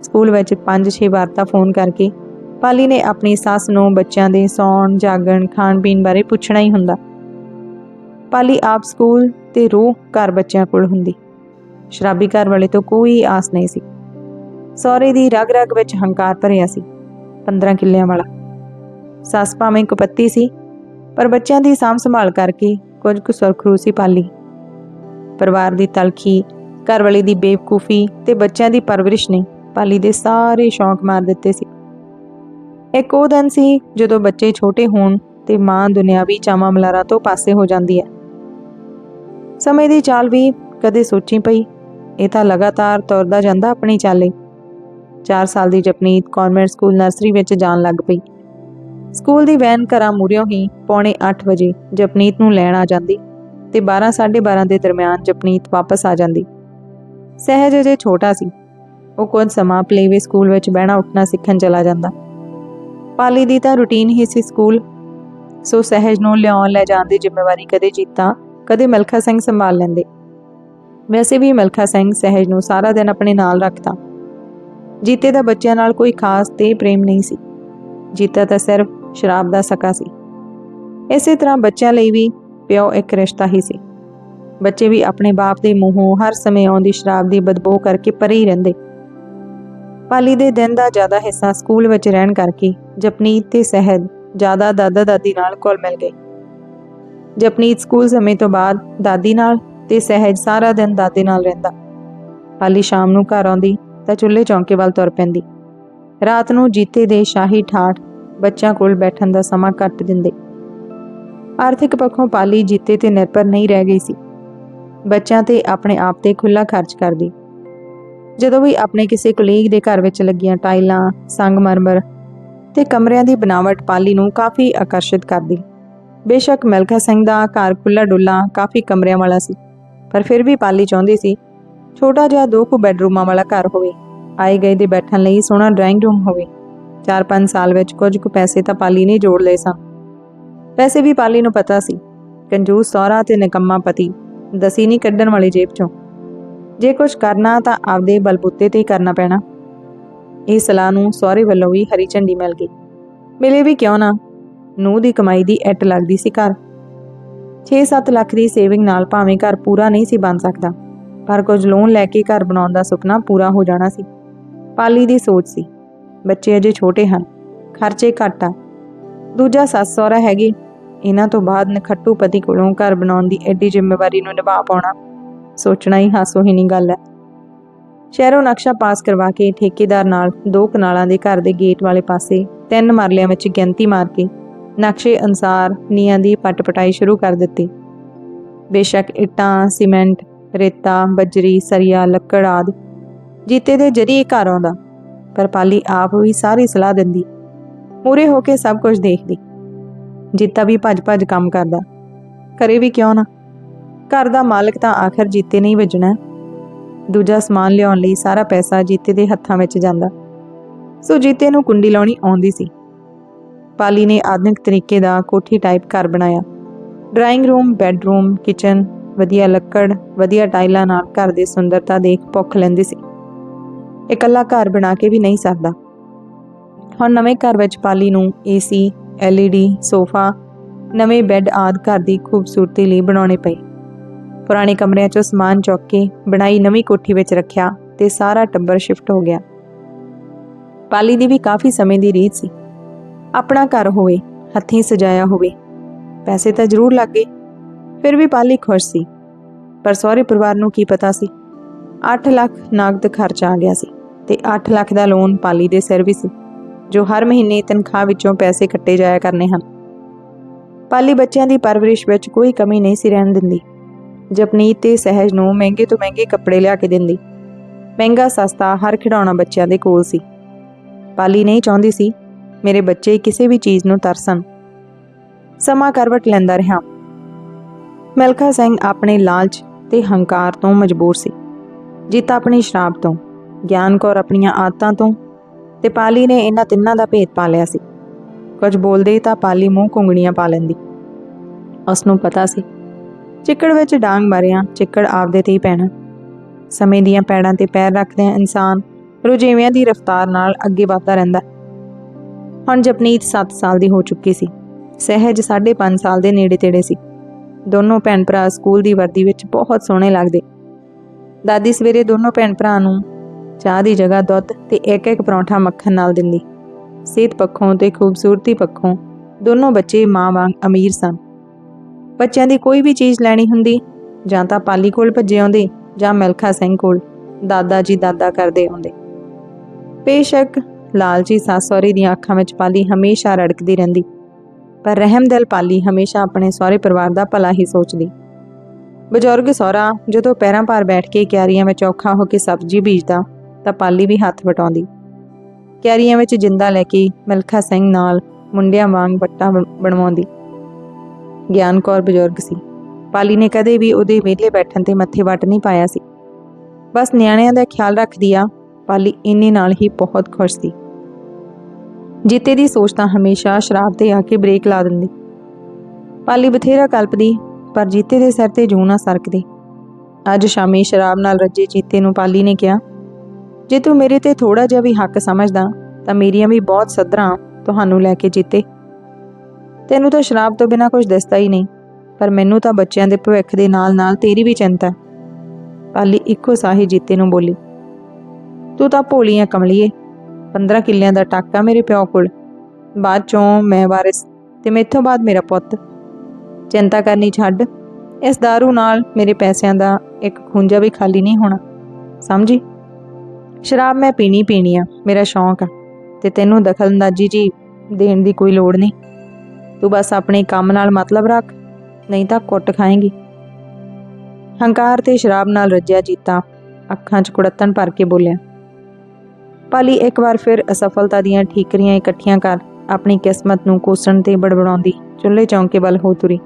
ਸਕੂਲ ਵਿੱਚ 5-6 ਵਾਰ ਤਾਂ ਫੋਨ ਕਰਕੇ ਪਾਲੀ ਨੇ ਆਪਣੀ ਸੱਸ ਨੂੰ ਬੱਚਿਆਂ ਦੇ ਸੌਣ, ਜਾਗਣ, ਖਾਣ ਪੀਣ ਬਾਰੇ ਪੁੱਛਣਾ ਹੀ ਹੁੰਦਾ। ਪਾਲੀ ਆਪ ਸਕੂਲ ਤੇ ਰੂਹ ਘਰ ਬੱਚਿਆਂ ਕੋਲ ਹੁੰਦੀ। ਸ਼ਰਾਬੀ ਘਰ ਵਾਲੇ ਤੋਂ ਕੋਈ ਆਸ ਨਹੀਂ ਸੀ। ਸਹੁਰੇ ਦੀ ਰਗ ਰਗ ਵਿੱਚ ਹੰਕਾਰ ਭਰਿਆ ਸੀ 15 ਕਿੱਲਿਆਂ ਵਾਲਾ। ਸੱਸ ਭਾਵੇਂ ਕੁਪੱਤੀ ਸੀ, ਪਰ ਬੱਚਿਆਂ ਦੀ ਸਾਂਭ ਸੰਭਾਲ ਕਰਕੇ ਕੁਝ ਕੁ ਸੁਰਖਰੂ ਸੀ ਪਾਲੀ। ਪਰਿਵਾਰ ਦੀ ਤਲਖੀ, ਘਰ ਵਾਲੇ ਦੀ ਬੇਵਕੂਫੀ ਤੇ ਬੱਚਿਆਂ ਦੀ ਪਰਵਰਿਸ਼ ਨੇ ਪਾਲੀ ਦੇ ਸਾਰੇ ਸ਼ੌਂਕ ਮਾਰ ਦਿੱਤੇ ਸੀ। ਇੱਕ ਉਹ ਦਿਨ ਸੀ ਜਦੋਂ ਬੱਚੇ ਛੋਟੇ ਹੋਣ ਤੇ ਮਾਂ ਦੁਨਿਆਵੀ ਚਾਵਾਂ ਮਲਾਰਾ ਤੋਂ ਪਾਸੇ ਹੋ ਜਾਂਦੀ ਹੈ। ਸਮੇਂ ਦੀ ਚਾਲ ਵੀ ਕਦੇ ਸੋਚੀ ਪਈ। ਇਹ ਤਾਂ ਲਗਾਤਾਰ ਤੁਰਦਾ ਜਾਂਦਾ ਆਪਣੀ ਚਾਲੇ। 4 ਸਾਲ ਦੀ ਜਪਨੀਤ ਕਨਵੈਂਟ ਸਕੂਲ ਨਰਸਰੀ ਵਿੱਚ ਜਾਣ ਲੱਗ ਪਈ। ਸਕੂਲ ਦੀ ਵੈਨ ਘਰਾਂ ਮੂਰਿਓਂ ਹੀ ਪੌਣੇ 8 ਵਜੇ ਜਪਨੀਤ ਨੂੰ ਲੈਣ ਆ ਜਾਂਦੀ ਤੇ 12 12:30 ਦੇ ਦਰਮਿਆਨ ਜਪਨੀਤ ਵਾਪਸ ਆ ਜਾਂਦੀ। ਸਹਿਜ ਅਜੇ ਛੋਟਾ ਸੀ। ਉਹ ਕੁਝ ਸਮਾਂ ਪਲੇਵੇ ਸਕੂਲ ਵਿੱਚ ਬਹਿਣਾ ਉੱਠਣਾ ਸਿੱਖਣ ਚਲਾ ਜਾਂਦਾ। ਪਾਲੀ ਦੀ ਤਾਂ ਰੁਟੀਨ ਹੀ ਸੀ ਸਕੂਲ ਸੋ ਸਹਿਜ ਨੂੰ ਲਿਆਉਣ ਲੈ ਜਾਣ ਦੀ ਜ਼ਿੰਮੇਵਾਰੀ ਕਦੇ ਜੀਤਾ, ਕਦੇ ਮਲਖਾ ਸਿੰਘ ਸੰਭਾਲ ਲੈਂਦੇ। ਵੈਸੇ ਵੀ ਮਲਖਾ ਸਿੰਘ ਸਹਿਜ ਨੂੰ ਸਾਰਾ ਦਿਨ ਆਪਣੇ ਨਾਲ ਰੱਖਦਾ। ਜੀਤੇ ਦਾ ਬੱਚਿਆਂ ਨਾਲ ਕੋਈ ਖਾਸ ਤੇ ਪ੍ਰੇਮ ਨਹੀਂ ਸੀ। ਜੀਤਾ ਤਾਂ ਸਿਰਫ ਸ਼ਰਾਬ ਦਾ ਸਕਾ ਸੀ। ਇਸੇ ਤਰ੍ਹਾਂ ਬੱਚਿਆਂ ਲਈ ਵੀ ਪਿਓ ਇੱਕ ਰਿਸ਼ਤਾ ਹੀ ਸੀ। ਬੱਚੇ ਵੀ ਆਪਣੇ ਬਾਪ ਦੇ ਮੂੰਹੋਂ ਹਰ ਸਮੇਂ ਆਉਂਦੀ ਸ਼ਰਾਬ ਦੀ ਬਦਬੂ ਕਰਕੇ ਪਰੇ ਹੀ ਰਹਿੰਦੇ। ਪਾਲੀ ਦੇ ਦਿਨ ਦਾ ਜ਼ਿਆਦਾ ਹਿੱਸਾ ਸਕੂਲ ਵਿੱਚ ਰਹਿਣ ਕਰਕੇ ਜਪਨੀਤ ਤੇ ਸਹਿਜ, ਜ਼ਿਆਦਾ ਦਾਦਾ ਦਾਦੀ ਨਾਲ ਕੋਲ ਮਿਲ ਗਏ। ਜਪਨੀਤ ਸਕੂਲ ਸਮੇਂ ਤੋਂ ਬਾਅਦ ਦਾਦੀ ਨਾਲ ਤੇ ਸਹਿਜ ਸਾਰਾ ਦਿਨ ਦਾਦੇ ਨਾਲ ਰਹਿੰਦਾ। ਪਾਲੀ ਸ਼ਾਮ ਨੂੰ ਘਰ ਆਉਂਦੀ ਤਾਂ ਚੁੱਲ੍ਹੇ ਚੌਂਕੇ ਵੱਲ ਤੁਰ ਪੈਂਦੀ। ਰਾਤ ਨੂੰ ਜੀਤੇ ਦੇ ਸ਼ਾਹੀ ਠਾਠ ਬੱਚਿਆਂ ਕੋਲ ਬੈਠਣ ਦਾ ਸਮਾਂ ਕੱਟ ਦਿੰਦੇ। ਆਰਥਿਕ ਪੱਖੋਂ ਪਾਲੀ ਜੀਤੇ ਤੇ ਨਿਰਭਰ ਨਹੀਂ ਰਹਿ ਗਈ ਸੀ। ਬੱਚਿਆਂ ਤੇ ਆਪਣੇ ਆਪ ਤੇ ਖੁੱਲਾ ਖਰਚ ਕਰਦੀ। ਜਦੋਂ ਵੀ ਆਪਣੇ ਕਿਸੇ ਕੁਲੀਗ ਦੇ ਘਰ ਵਿੱਚ ਲੱਗੀਆਂ ਟਾਈਲਾਂ ਸੰਗਮਰਮਰ ਤੇ ਕਮਰਿਆਂ ਦੀ ਬਣਾਵਟ ਪਾਲੀ ਨੂੰ ਕਾਫੀ ਆਕਰਸ਼ਿਤ ਕਰਦੀ। ਬੇਸ਼ੱਕ ਮਿਲਖਾ ਸਿੰਘ ਦਾ ਘਰ ਖੁੱਲਾ ਡੁੱਲਾ ਕਾਫੀ ਕਮਰਿਆਂ ਵਾਲਾ ਸੀ, ਪਰ ਫਿਰ ਵੀ ਪਾਲੀ ਚਾਹੁੰਦੀ ਸੀ, ਛੋਟਾ ਜਿਹਾ ਦੋ ਕੁ ਬੈੱਡਰੂਮਾਂ ਵਾਲਾ ਘਰ ਹੋਵੇ, ਆਏ ਗਏ ਦੇ ਬੈਠਣ ਲਈ ਸੋਹਣਾ ਡਰਾਇੰਗ ਰੂਮ ਹੋਵੇ। 4-5 ਸਾਲ ਵਿੱਚ ਕੁਝ ਕੁ ਪੈਸੇ ਤਾਂ ਪਾਲੀ ਨੇ ਜੋੜ ਲਏ ਸਨ ਪੈਸੇ ਵੀ ਪਾਲੀ ਨੂੰ ਪਤਾ ਸੀ। ਕੰਜੂਸ ਸਹੁਰਾ ਤੇ ਨਿਕੰਮਾ ਪਤੀ, ਦਸੀ ਨਹੀਂ ਕੱਢਣ ਵਾਲੀ ਜੇਬ ਚੋਂ। ਜੇ ਕੁਝ ਕਰਨਾ ਤਾਂ ਆਪਦੇ ਬਲਬੂਤੇ ਤੇ ਹੀ ਕਰਨਾ ਪੈਣਾ। ਇਹ ਸਲਾਹ ਨੂੰ ਸਹੁਰੇ ਵੱਲੋਂ ਵੀ ਹਰੀ ਝੰਡੀ ਮਿਲ ਗਈ। ਮਿਲੇ ਵੀ ਕਿਉਂ ਨਾ? ਨੂੰਹ ਦੀ ਕਮਾਈ ਦੀ ਐਟ ਲੱਗਦੀ ਸੀ ਘਰ। 6-7 ਲੱਖ ਦੀ ਸੇਵਿੰਗ ਨਾਲ ਭਾਵੇਂ ਘਰ ਪੂਰਾ ਨਹੀਂ ਸੀ ਬਣ ਸਕਦਾ, ਪਰ ਕੁਝ ਲੋਨ ਲੈ ਕੇ ਘਰ ਬਣਾਉਣ ਦਾ ਸੁਪਨਾ ਪੂਰਾ ਹੋ ਜਾਣਾ ਸੀ। ਪਾਲੀ ਦੀ ਸੋਚ ਸੀ, ਬੱਚੇ ਅਜੇ ਛੋਟੇ ਹਨ, ਖਰਚੇ ਘੱਟ ਆ। ਦੂਜਾ ਸੱਸ ਸਹੁਰਾ ਹੈਗੇ, ਇਹਨਾਂ ਤੋਂ ਬਾਅਦ ਨਖੱਟੂ ਪਤੀ ਕੋਲੋਂ ਘਰ ਬਣਾਉਣ ਦੀ ਐਡੀ ਜ਼ਿੰਮੇਵਾਰੀ ਨੂੰ ਨਿਭਾ ਪਾਉਣਾ ਸੋਚਣਾ ਹੀ ਹਾਸੋਹੀਣੀ ਗੱਲ ਹੈ। ਸ਼ਹਿਰੋਂ ਨਕਸ਼ਾ ਪਾਸ ਕਰਵਾ ਕੇ ਠੇਕੇਦਾਰ ਨਾਲ ਦੋ ਕਨਾਲਾਂ ਦੇ ਘਰ ਦੇ ਗੇਟ ਵਾਲੇ ਪਾਸੇ ਤਿੰਨ ਮਰਲਿਆਂ ਵਿੱਚ ਗਿਣਤੀ ਮਾਰ ਕੇ ਨਕਸ਼ੇ ਅਨਸਾਰ ਨੀਆਂ ਦੀ ਪਟਪਟਾਈ ਸ਼ੁਰੂ ਕਰ ਦਿੱਤੀ। ਬੇਸ਼ੱਕ ਇੱਟਾਂ, ਸੀਮੈਂਟ, ਰੇਤਾ, ਬਜਰੀ, ਸਰੀਆ, ਲੱਕੜ ਆਦਿ ਜੀਤੇ ਦੇ ਜਰੀਏ ਘਰ ਆਉਂਦਾ, ਪਰ ਪਾਲੀ ਆਪ ਵੀ ਸਾਰੀ ਸਲਾਹ ਦਿੰਦੀ। ਮੂਰੇ ਹੋ ਕੇ ਸਭ ਕੁਝ ਦੇਖਦੀ। ਜੀਤਾ ਵੀ ਭੱਜ ਭੱਜ ਕੰਮ ਕਰਦਾ। ਕਰੇ ਵੀ ਕਿਉਂ ਨਾ? ਘਰ ਦਾ ਮਾਲਕ ਤਾਂ ਆਖਰ ਜੀਤੇ ਨਹੀਂ ਵੱਜਣਾ। ਦੂਜਾ ਸਮਾਨ ਲਿਆਉਣ ਲਈ ਸਾਰਾ ਪੈਸਾ ਜੀਤੇ ਦੇ ਹੱਥਾਂ ਵਿੱਚ ਜਾਂਦਾ। ਸੋ ਜੀਤੇ ਨੂੰ ਕੁੰਡੀ ਲਾਉਣੀ ਆਉਂਦੀ ਸੀ। ਪਾਲੀ ਨੇ ਆਧੁਨਿਕ ਤਰੀਕੇ ਦਾ ਕੋਠੀ ਟਾਈਪ ਘਰ ਬਣਾਇਆ। ਡਰਾਇੰਗ ਰੂਮ ਬੈੱਡਰੂਮ ਕਿਚਨ ਵਧੀਆ ਲੱਕੜ, ਵਧੀਆ ਟਾਈਲਾਂ ਨਾਲ ਘਰ ਦੀ ਸੁੰਦਰਤਾ ਦੇਖ ਭੁੱਖ ਲੈਂਦੀ ਸੀ। ਇਕੱਲਾ ਘਰ ਬਣਾ ਕੇ ਵੀ ਨਹੀਂ ਸਰਦਾ। ਹੁਣ ਨਵੇਂ ਘਰ ਵਿੱਚ ਪਾਲੀ ਨੂੰ ਏਸੀ ਐਲਈਡੀ ਸੋਫਾ, ਨਵੇਂ ਬੈੱਡ ਆਦਿ ਘਰ ਦੀ ਖੂਬਸੂਰਤੀ ਲਈ ਬਣਾਉਣੇ ਪਏ। ਪੁਰਾਣੇ ਕਮਰਿਆਂ 'ਚੋਂ ਸਮਾਨ ਚੁੱਕ ਕੇ ਬਣਾਈ ਨਵੀਂ ਕੋਠੀ ਵਿੱਚ ਰੱਖਿਆ ਤੇ ਸਾਰਾ ਟੱਬਰ ਸ਼ਿਫਟ ਹੋ ਗਿਆ। ਪਾਲੀ ਦੀ ਵੀ ਕਾਫੀ ਸਮੇਂ ਦੀ ਰੀਤ ਸੀ। ਆਪਣਾ ਘਰ ਹੋਵੇ, ਹੱਥੀਂ ਸਜਾਇਆ ਹੋਵੇ, ਪੈਸੇ ਤਾਂ ਜ਼ਰੂਰ ਲੱਗ ਗਏ। ਫਿਰ ਵੀ ਪਾਲੀ ਖੁਸ਼ ਸੀ। ਪਰ ਸਹੁਰੇ ਪਰਿਵਾਰ ਨੂੰ ਕੀ ਪਤਾ ਸੀ? 8 ਲੱਖ ਨਗਦ ਖਰਚ ਆ ਗਿਆ ਸੀ ਤੇ 8 ਲੱਖ ਦਾ ਲੋਨ ਪਾਲੀ ਦੇ ਸਿਰ ਵੀ ਸੀ, ਜੋ ਹਰ ਮਹੀਨੇ ਤਨਖਾਹ ਵਿੱਚੋਂ ਪੈਸੇ ਕੱਟੇ ਜਾਇਆ ਕਰਨੇ ਹਨ। ਪਾਲੀ ਬੱਚਿਆਂ ਦੀ ਪਰਵਰਿਸ਼ ਵਿੱਚ ਕੋਈ ਕਮੀ ਨਹੀਂ ਸੀ ਰਹਿਣ ਦਿੰਦੀ। ਜਪਨੀਤ ਤੇ ਸਹਿਜ ਨੂੰ ਮਹਿੰਗੇ ਤੋਂ ਮਹਿੰਗੇ ਕੱਪੜੇ ਲਿਆ ਕੇ ਦਿੰਦੀ। ਮਹਿੰਗਾ ਸਸਤਾ ਹਰ ਖਿਡੌਣਾ ਬੱਚਿਆਂ ਦੇ ਕੋਲ ਸੀ। ਪਾਲੀ ਨਹੀਂ ਚਾਹੁੰਦੀ ਸੀ, ਮੇਰੇ ਬੱਚੇ ਕਿਸੇ ਵੀ ਚੀਜ਼ ਨੂੰ ਤਰਸਣ। ਸਮਾਂ ਕਰਵਟ ਲੈਂਦਾ ਰਿਹਾ। ਮਿਲਖਾ ਸਿੰਘ ਆਪਣੇ ਲਾਲਚ ਤੇ ਹੰਕਾਰ ਤੋਂ ਮਜਬੂਰ ਸੀ। ਜੀਤਾ ਆਪਣੀ ਸ਼ਰਾਬ ਤੋਂ, ਗਿਆਨ ਕੌਰ ਆਪਣੀਆਂ ਆਦਤਾਂ ਤੋਂ ਤੇ ਪਾਲੀ ਨੇ ਇਹਨਾਂ ਤਿੰਨਾਂ ਦਾ ਭੇਦ ਪਾ ਲਿਆ ਸੀ। ਕੁਝ ਬੋਲਦੇ ਤਾਂ ਪਾਲੀ ਮੂੰਹ ਕੁੰਗਣੀਆਂ ਪਾ ਲੈਂਦੀ। ਉਸ ਨੂੰ ਪਤਾ ਸੀ ਚਿੱਕੜ ਵਿੱਚ ਡਾਂਗ ਮਾਰਿਆ, ਚਿੱਕੜ ਆਪਦੇ ਤੇ ਹੀ ਪੈਣਾ। ਸਮੇਂ ਦੀਆਂ ਪੈੜਾਂ ਤੇ ਪੈਰ ਰੱਖਦਿਆਂ ਇਨਸਾਨ ਰੁਝੇਵਿਆਂ ਦੀ ਰਫ਼ਤਾਰ ਨਾਲ ਅੱਗੇ ਵਧਦਾ ਰਹਿੰਦਾ। ਹੁਣ ਜਪਨੀਤ 7 ਸਾਲ ਦੀ ਹੋ ਚੁੱਕੀ ਸੀ। ਸਹਿਜ 5.5 ਸਾਲ ਦੇ ਨੇੜੇ ਤੇੜੇ ਸੀ। ਦੋਨੋਂ ਭੈਣ ਭਰਾ ਸਕੂਲ ਦੀ ਵਰਦੀ ਵਿੱਚ ਬਹੁਤ ਸੋਹਣੇ ਲੱਗਦੇ। ਦਾਦੀ ਸਵੇਰੇ ਦੋਨੋਂ ਭੈਣ ਭਰਾ ਨੂੰ ਚਾਹ ਦੀ ਜਗ੍ਹਾ, ਦੁੱਧ ਤੇ ਇੱਕ ਇੱਕ ਪਰੌਂਠਾ ਮੱਖਣ ਨਾਲ ਦਿੰਦੀ। ਸਿਹਤ ਪੱਖੋਂ ਤੇ ਖੂਬਸੂਰਤੀ ਪੱਖੋਂ ਦੋਨੋਂ ਬੱਚੇ ਮਾਂ ਵਾਂਗ ਅਮੀਰ ਸਨ। ਬੱਚਿਆਂ ਦੀ ਕੋਈ ਵੀ ਚੀਜ਼ ਲੈਣੀ ਹੁੰਦੀ, ਜਾਂ ਤਾਂ ਪਾਲੀ ਕੋਲ ਭੱਜੇ ਆਉਂਦੇ, ਜਾਂ ਮਿਲਖਾ ਸਿੰਘ ਕੋਲ, ਦਾਦਾ ਜੀ ਦਾਦਾ ਕਰਦੇ ਆਉਂਦੇ। ਬੇਸ਼ੱਕ ਲਾਲਚੀ ਸੱਸ ਸਹੁਰੇ ਦੀਆਂ ਅੱਖਾਂ ਵਿੱਚ ਪਾਲੀ ਹਮੇਸ਼ਾ ਰੜਕਦੀ ਰਹਿੰਦੀ, ਪਰ ਰਹਿਮਦਿਲ ਪਾਲੀ ਹਮੇਸ਼ਾ ਆਪਣੇ ਸਹੁਰੇ ਪਰਿਵਾਰ ਦਾ ਭਲਾ ਹੀ ਸੋਚਦੀ। ਬਜ਼ੁਰਗ ਸਹੁਰਾ ਜਦੋਂ ਪੈਰਾਂ ਭਾਰ ਬੈਠ ਕੇ ਕਿਆਰੀਆਂ ਵਿੱਚ ਔਖਾ ਹੋ ਕੇ ਸਬਜ਼ੀ ਬੀਜਦਾ, ਤਾਂ ਪਾਲੀ ਵੀ ਹੱਥ ਵਟਾਉਂਦੀ। ਕਿਆਰੀਆਂ ਵਿੱਚ ਜਿੰਦਾ ਲੈ ਕੇ ਮਿਲਖਾ ਸਿੰਘ ਨਾਲ ਮੁੰਡਿਆਂ ਵਾਂਗ ਵੱਟਾਂ ਬਣ- ਬਣਵਾਉਂਦੀ। ਗਿਆਨ ਕੌਰ ਬਜ਼ੁਰਗ ਸੀ। ਪਾਲੀ ਨੇ ਕਦੇ ਵੀ ਉਹਦੇ ਵਿਹਲੇ ਬੈਠਣ ਤੇ ਮੱਥੇ ਵੱਟ ਨਹੀਂ ਪਾਇਆ ਸੀ। ਬਸ ਨਿਆਣਿਆਂ ਦਾ ਖਿਆਲ ਰੱਖਦੀ ਆ, ਪਾਲੀ ਇੰਨੇ ਨਾਲ ਹੀ ਬਹੁਤ ਖੁਸ਼ ਸੀ। ਜੀਤੇ ਦੀ ਸੋਚ ਤਾਂ ਹਮੇਸ਼ਾ ਸ਼ਰਾਬ ਤੇ ਆ ਕੇ ਬ੍ਰੇਕ ਲਾ ਦਿੰਦੀ। ਪਾਲੀ ਬਥੇਰਾ ਕਲਪਦੀ, ਪਰ ਜੀਤੇ ਦੇ ਸਿਰ ਤੇ ਜੂੰ ਨਾ ਸਰਕਦੀ। ਅੱਜ ਸ਼ਾਮੀ ਸ਼ਰਾਬ ਨਾਲ ਰੱਜੇ ਜੀਤੇ ਨੂੰ ਪਾਲੀ ਨੇ ਕਿਹਾ, ਜੇ ਤੂੰ ਮੇਰੇ ਤੇ ਥੋੜਾ ਜਿਹਾ ਵੀ ਹੱਕ ਸਮਝਦਾ, ਤਾਂ ਮੇਰੀਆਂ ਵੀ ਬਹੁਤ ਸਦਰਾਂ, ਤੁਹਾਨੂੰ ਲੈ ਕੇ ਜੀਤੇ। ਤੈਨੂੰ ਤਾਂ ਸ਼ਰਾਬ ਤੋਂ ਬਿਨਾ ਕੁਝ ਦਿਸਦਾ ਹੀ ਨਹੀਂ, ਪਰ ਮੈਨੂੰ ਤਾਂ ਬੱਚਿਆਂ ਦੇ ਭਵਿੱਖ ਦੇ ਨਾਲ-ਨਾਲ ਤੇਰੀ ਵੀ ਚਿੰਤਾ ਪਾਲੀ ਇੱਕੋ ਸਾਹੀ ਜੀਤੇ ਨੂੰ ਬੋਲੀ, ਤੂੰ ਤਾਂ ਭੋਲੀਆਂ ਕਮਲੀਏ 15 ਕਿੱਲਿਆਂ ਦਾ ਟਾਕਾ ਮੇਰੇ ਪਿਓ ਕੋਲ, ਬਾਅਦ ਚੋਂ ਮੈਂ ਵਾਰਿਸ ਤੇ ਮੈਥੋਂ ਬਾਅਦ ਮੇਰਾ ਪੁੱਤ। ਚਿੰਤਾ ਕਰਨੀ ਛੱਡ, ਇਸ दारू ਨਾਲ ਮੇਰੇ ਪੈਸਿਆਂ ਦਾ ਇੱਕ ਖੁੰਝਾ ਵੀ ਖਾਲੀ ਨਹੀਂ ਹੋਣਾ, ਸਮਝੀ? ਸ਼ਰਾਬ ਮੈਂ ਪੀਣੀ ਪੀਣੀ ਆ, ਮੇਰਾ ਸ਼ੌਂਕ ਆ, ਤੇ ਤੈਨੂੰ ਦਖਲਅੰਦਾਜ਼ੀ ਜੀ ਦੇਣ ਦੀ ਕੋਈ ਲੋੜ ਨਹੀਂ। ਤੂੰ ਬਸ ਆਪਣੇ ਕੰਮ ਨਾਲ ਮਤਲਬ ਰੱਖ, ਨਹੀਂ ਤਾਂ ਕੁੱਟ ਖਾਏਂਗੀ। ਹੰਕਾਰ ਤੇ ਸ਼ਰਾਬ ਨਾਲ ਰੱਜਿਆ ਜੀਤਾ, ਅੱਖਾਂ 'ਚ ਕੁੜੱਤਣ ਭਰ ਕੇ ਬੋਲਿਆ, ਪਾਲੀ, ਇੱਕ ਵਾਰ ਫਿਰ ਅਸਫਲਤਾ ਦੀਆਂ ਠੀਕਰੀਆਂ ਇਕੱਠੀਆਂ ਕਰ, ਆਪਣੀ ਕਿਸਮਤ ਨੂੰ ਕੋਸਣ ਤੇ ਬੜਬੜਾਉਂਦੀ, ਚੁੱਲ੍ਹੇ ਚੌਂਕੇ ਵੱਲ ਹੋ ਤੁਰੀ।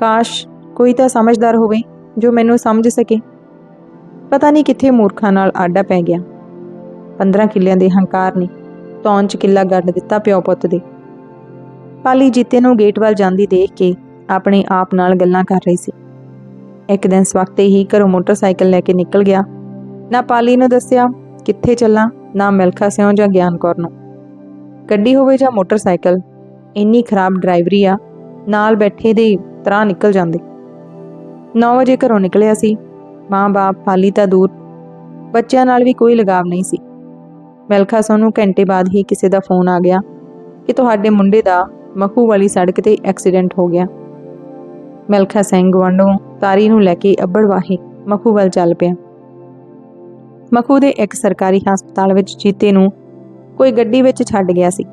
ਕਾਸ਼ ਕੋਈ ਤਾਂ ਸਮਝਦਾਰ ਹੋਵੇ, ਜੋ ਮੈਨੂੰ ਸਮਝ ਸਕੇ। ਪਤਾ ਨਹੀਂ ਕਿੱਥੇ ਮੂਰਖਾਂ ਨਾਲ ਆਡਾ ਪੈ ਗਿਆ। 15 ਕਿੱਲਿਆਂ ਦੇ ਹੰਕਾਰ ਨੇ ਤੌਣ 'ਚ ਕਿੱਲਾ ਗੱਡ ਦਿੱਤਾ ਪਿਓ ਪੁੱਤ ਦੇ। ਪਾਲੀ ਜੀਤੇ ਨੂੰ ਗੇਟ ਵੱਲ ਜਾਂਦੀ ਦੇਖ ਕੇ ਆਪਣੇ ਆਪ ਨਾਲ ਗੱਲਾਂ ਕਰ ਰਹੀ ਸੀ। ਇੱਕ ਦਿਨ ਸਵਖਤੇ ਹੀ ਘਰੋਂ ਮੋਟਰਸਾਈਕਲ ਲੈ ਕੇ ਨਿਕਲ ਗਿਆ। ਨਾ ਪਾਲੀ ਨੂੰ ਦੱਸਿਆ, ਕਿੱਥੇ ਚੱਲਾਂ? ਨਾ ਮਿਲਖਾ ਸਿਉਂ ਜਾਂ ਗਿਆਨ ਕੌਰ ਨੂੰ? ਗੱਡੀ ਹੋਵੇ ਜਾਂ ਮੋਟਰਸਾਈਕਲ, ਇੰਨੀ ਖਰਾਬ ਡਰਾਈਵਰੀ ਆ, ਨਾਲ ਬੈਠੇ ਦੇ ਤਰ੍ਹਾਂ ਨਿਕਲ ਜਾਂਦੇ। 9 ਵਜੇ ਘਰੋਂ ਨਿਕਲਿਆ ਸੀ। ਮਾਂ-ਬਾਪ ਪਾਲੀ ਤਾਂ ਦੂਰ, ਬੱਚਿਆਂ ਨਾਲ ਵੀ ਕੋਈ ਲਗਾਵ ਨਹੀਂ ਸੀ। ਮਿਲਖਾ ਸਿਉਂ ਨੂੰ ਘੰਟੇ ਬਾਅਦ ਹੀ ਕਿਸੇ ਦਾ ਫੋਨ ਆ ਗਿਆ ਕਿ ਤੁਹਾਡੇ ਮੁੰਡੇ ਦਾ ਮਖੂ ਵਾਲੀ ਸੜਕ ਤੇ ਐਕਸੀਡੈਂਟ ਹੋ ਗਿਆ। ਮਿਲਖਾ ਸਿੰਘ ਗਵਾਂਢੋਂ ਤਾਰੀ ਨੂੰ ਲੈ ਕੇ ਅੱਬੜ ਵਾਹੀ ਮਖੂ ਵੱਲ ਚੱਲ ਪਿਆ। ਮਖੂ ਦੇ ਇੱਕ ਸਰਕਾਰੀ ਹਸਪਤਾਲ ਵਿੱਚ ਜੀਤੇ ਨੂੰ ਕੋਈ ਗੱਡੀ ਵਿੱਚ ਛੱਡ ਗਿਆ ਸੀ।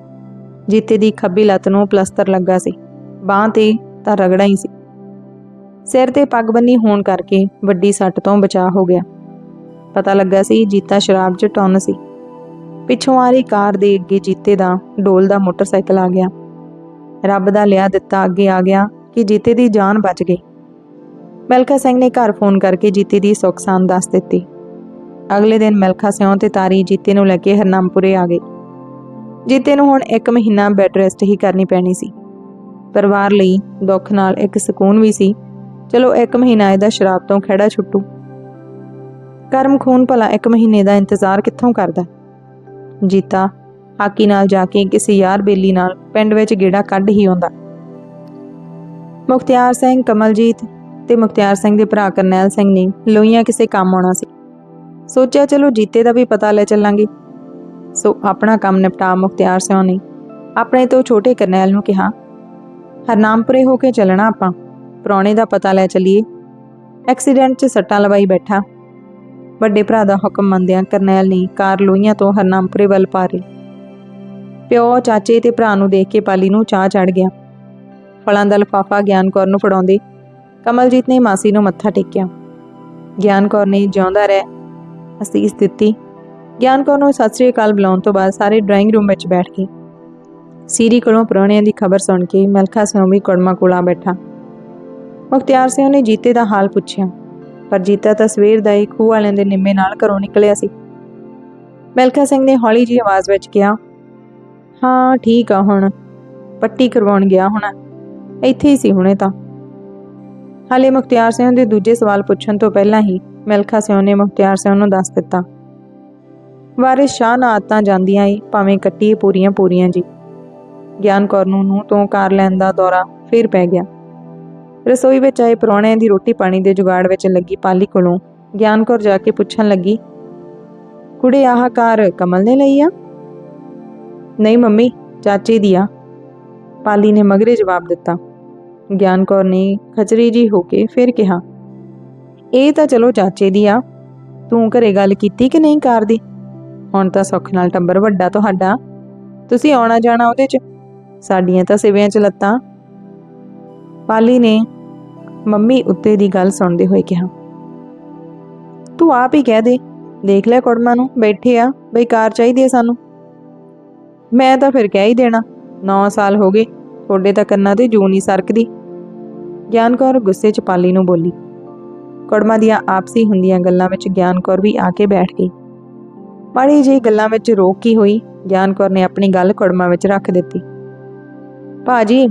ਜੀਤੇ ਦੀ ਖੱਬੀ ਲੱਤ ਨੂੰ ਪਲਸਤਰ ਲੱਗਾ ਸੀ। ਬਾਹ ਤੇ ਤਾਂ ਰਗੜਾ ਹੀ ਸੀ। ਸਿਰ ਤੇ ਪੱਗ ਬੰਨੀ ਹੋਣ ਕਰਕੇ ਵੱਡੀ ਸੱਟ ਤੋਂ ਬਚਾਅ ਹੋ ਗਿਆ। ਪਤਾ ਲੱਗਾ ਸੀ ਜੀਤਾ ਸ਼ਰਾਬ 'ਚ ਟੌਨ ਸੀ। ਪਿੱਛੋਂ ਆ ਰਹੀ ਕਾਰ ਦੇ ਅੱਗੇ ਜੀਤੇ ਦਾ ਡੋਲ ਦਾ ਮੋਟਰਸਾਈਕਲ ਆ ਗਿਆ। ਰੱਬ ਦਾ ਲਿਆ ਦਿੱਤਾ ਅੱਗੇ ਆ ਗਿਆ ਕਿ ਜੀਤੇ ਦੀ ਜਾਨ ਬਚ ਗਈ। ਮਿਲਖਾ ਸਿੰਘ ਨੇ ਘਰ ਫੋਨ ਕਰਕੇ ਜੀਤੇ ਦੀ ਸੁੱਖ ਦੱਸ ਦਿੱਤੀ। ਅਗਲੇ ਦਿਨ ਮਿਲਖਾ ਸਿਉਂ ਤੇ ਤਾਰੀ ਜੀਤੇ ਨੂੰ ਲੈ ਕੇ ਹਰਨਾਮਪੁਰੇ ਆ ਗਏ। ਜੀਤੇ ਨੂੰ ਹੁਣ 1 ਮਹੀਨਾ ਬੈੱਡ ਰੈਸਟ ਹੀ ਕਰਨੀ ਪੈਣੀ ਸੀ। ਪਰਿਵਾਰ ਲਈ ਦੁੱਖ ਨਾਲ ਇੱਕ ਸਕੂਨ ਵੀ ਸੀ। ਚਲੋ 1 ਮਹੀਨਾ ਇਹਦਾ ਸ਼ਰਾਬ ਤੋਂ ਖੜਾ ਛੁੱਟੂ। ਕਰਮ ਖੂਨ ਭਲਾ 1 ਮਹੀਨੇ ਦਾ ਇੰਤਜ਼ਾਰ ਕਿੱਥੋਂ ਕਰਦਾ? ਜੀਤਾ ਹਾਕੀ ਨਾਲ ਜਾ ਕੇ ਕਿਸੇ ਯਾਰ ਬੇਲੀ ਨਾਲ ਪਿੰਡ ਵਿੱਚ ਗੇੜਾ ਕੱਢ ਹੀ ਆਉਂਦਾ। ਮੁਖਤਿਆਰ ਸਿੰਘ, ਕਮਲਜੀਤ ਤੇ ਮੁਖਤਿਆਰ ਸਿੰਘ ਦੇ ਭਰਾ ਕਰਨੈਲ ਸਿੰਘ ਨੇ ਲੋਈਆਂ ਕਿਸੇ ਕੰਮ ਆਉਣਾ ਸੀ। ਸੋਚਿਆ, ਚਲੋ ਜੀਤੇ ਦਾ ਵੀ ਪਤਾ ਲੈ ਚੱਲਾਂਗੇ। ਸੋ ਆਪਣਾ ਕੰਮ ਨਿਪਟਾ ਮੁਖਤਿਆਰ ਸਿੰਘ ਨੇ। ਆਪਣੇ ਤੋਂ ਛੋਟੇ ਕਰਨੈਲ ਨੂੰ ਕਿਹਾ, ਹਰਨਾਮਪੁਰੇ ਹੋ ਕੇ ਚੱਲਣਾ ਆਪਾਂ। ਪ੍ਰਾਹੁਣੇ ਦਾ ਪਤਾ ਲੈ ਚੱਲੀਏ। ਐਕਸੀਡੈਂਟ 'ਚ ਸੱਟਾਂ ਲਵਾਈ ਬੈਠਾ। ਵੱਡੇ ਭਰਾ ਦਾ ਹੁਕਮ ਮੰਨਦਿਆਂ ਕਰਨੈਲ ਨੇ ਕਾਰ ਲੋਈਆਂ ਤੋਂ ਹਰਨਾਮਪੁਰੇ ਵੱਲ ਪਾ ਪਿਓ ਚਾਚੇ ਤੇ ਭਰਾ ਨੂੰ ਦੇਖ ਕੇ ਪਾਲੀ ਨੂੰ ਚਾਹ ਚੜ ਗਿਆ। ਫਲਾਂ ਦਾ ਲਫਾਫਾ ਗਿਆਨ ਕੌਰ ਨੂੰ ਫੜਾਉਂਦੇ ਕਮਲਜੀਤ ਨੇ ਮਾਸੀ ਨੂੰ ਮੱਥਾ ਟੇਕਿਆ। ਗਿਆਨ ਕੌਰ ਨੇ ਜਿਉਂਦਾ ਰਹਿ ਅਸੀਸ ਦਿੱਤੀ। ਗਿਆਨ ਕੌਰ ਨੂੰ ਸਤਿ ਸ੍ਰੀ ਅਕਾਲ ਬੁਲਾਉਣ ਤੋਂ ਬਾਅਦ ਸਾਰੇ ਡਰਾਇੰਗ ਰੂਮ ਵਿੱਚ ਬੈਠ ਕੇ ਸੀਰੀ ਕੋਲੋਂ ਪ੍ਰਾਹੁਣਿਆਂ ਦੀ ਖਬਰ ਸੁਣ ਕੇ ਮਲਖਾ ਸਿੰਘ ਵੀ ਕੁੜਮਾ ਕੋਲਾ ਬੈਠਾ। ਮੁਖਤਿਆਰ ਸਿੰਘ ਨੇ ਜੀਤੇ ਦਾ ਹਾਲ ਪੁੱਛਿਆ, ਪਰ ਜੀਤਾ ਤਾਂ ਸਵੇਰ ਦਾ ਹੀ ਖੂਹ ਵਾਲਿਆਂ ਦੇ ਨਿੰਮੇ ਨਾਲ ਘਰੋਂ ਨਿਕਲਿਆ ਸੀ। ਮਲਖਾ ਸਿੰਘ ਨੇ ਹੌਲੀ ਜਿਹੀ ਆਵਾਜ਼ ਵਿੱਚ ਕਿਹਾ ਹਾਂ, ਠੀਕ ਆ ਹੁਣ। ਪੱਟੀ ਕਰਵਾਉਣ ਗਿਆ ਹੋਣਾ। ਇੱਥੇ ਹੀ ਸੀ ਹੁਣੇ ਤਾਂ। ਹਾਲੇ ਮੁਖਤਿਆਰ ਸਿੰਘ ਦੇ ਦੂਜੇ ਸਵਾਲ ਪੁੱਛਣ ਤੋਂ ਪਹਿਲਾਂ ਹੀ ਮਿਲਖਾ ਸਿੰਘ ਨੇ ਮੁਖਤਿਆਰ ਸਿੰਘ ਨੂੰ ਦੱਸ ਦਿੱਤਾ। ਵਾਰਿਸ ਸ਼ਾਹ ਨਾਲ ਆਤਾਂ ਜਾਂਦੀਆਂ ਈ, ਭਾਵੇਂ ਕੱਟੀ ਪੂਰੀਆਂ ਪੂਰੀਆਂ ਜੀ। ਗਿਆਨ ਕੌਰ ਨੂੰ ਨੂੰ ਤੋਂ ਕਾਰ ਲੈਣ ਦਾ ਦੌਰਾ ਫਿਰ ਪੈ ਗਿਆ। ਰਸੋਈ ਵਿੱਚ ਆਏ ਪ੍ਰਾਹੁਣਿਆਂ ਦੀ ਰੋਟੀ ਪਾਣੀ ਦੇ ਜੁਗਾੜ ਵਿੱਚ ਲੱਗੀ ਪਾਲੀ ਕੋਲੋਂ ਗਿਆਨ ਕੌਰ ਜਾ ਕੇ ਪੁੱਛਣ ਲੱਗੀ, ਕੁੜੇ ਆਹ ਕਾਰ ਕਮਲ ਨੇ ਲਈ ਆ? ਨਹੀਂ ਮੰਮੀ, ਚਾਚੇ ਦੀ ਆ। ਪਾਲੀ ਨੇ ਮਗਰੇ ਜਵਾਬ ਦਿੱਤਾ। ਗਿਆਨ ਕੌਰ ਨੇ ਖਚਰੀ ਜੀ ਹੋ ਕੇ ਫਿਰ ਕਿਹਾ, ਇਹ ਤਾਂ ਚਲੋ ਚਾਚੇ ਦੀ ਆ। ਤੂੰ ਘਰੇ ਗੱਲ ਕੀਤੀ ਕਿ ਨਹੀਂ ਕਾਰ ਦੀ? ਹੁਣ ਤਾਂ ਸੁੱਖ ਨਾਲ ਟੱਬਰ ਵੱਡਾ ਤੁਹਾਡਾ। ਤੁਸੀਂ ਆਉਣਾ ਜਾਣਾ ਉਹਦੇ 'ਚ। ਸਾਡੀਆਂ ਤਾਂ ਸਿਵਿਆਂ 'ਚ ਲੱਤਾਂ। ਪਾਲੀ ਨੇ ਮੰਮੀ ਉੱਤੇ ਦੀ ਗੱਲ ਸੁਣਦੇ ਹੋਏ ਕਿਹਾ, ਤੂੰ ਆਪ ਹੀ ਕਹਿ ਦੇ। ਦੇਖ ਲੈ ਕੁੜਮਾਂ ਨੂੰ, ਬੈਠੇ ਆ। ਬਈ ਕਾਰ ਚਾਹੀਦੀ ਹੈ ਸਾਨੂੰ। ਮੈਂ ਤਾਂ ਫਿਰ ਕਹਿ ਹੀ ਦੇਣਾ 9 ਸਾਲ ਹੋ ਗਏ, ਤੁਹਾਡੇ ਤਾਂ ਕੰਨਾਂ ਤੇ ਜੂ ਨਹੀਂ ਸਰਕਦੀ। ਗਿਆਨ ਕੌਰ ਗੁੱਸੇ 'ਚ ਪਾਲੀ ਨੂੰ ਬੋਲੀ। ਕੁੜਮਾ ਦੀਆਂ ਆਪਸੀ ਹੁੰਦੀਆਂ ਗੱਲਾਂ ਵਿੱਚ ਗਿਆਨ ਕੌਰ ਵੀ ਆ ਕੇ ਬੈਠ ਗਈ। ਮਾੜੀ ਜਿਹੀ ਗੱਲਾਂ ਵਿੱਚ ਰੋਕ ਹੀ ਹੋਈ, ਗਿਆਨ ਕੌਰ ਨੇ ਆਪਣੀ ਗੱਲ ਕੁੜਮਾ ਵਿੱਚ ਰੱਖ ਦਿੱਤੀ। ਭਾਜੀ,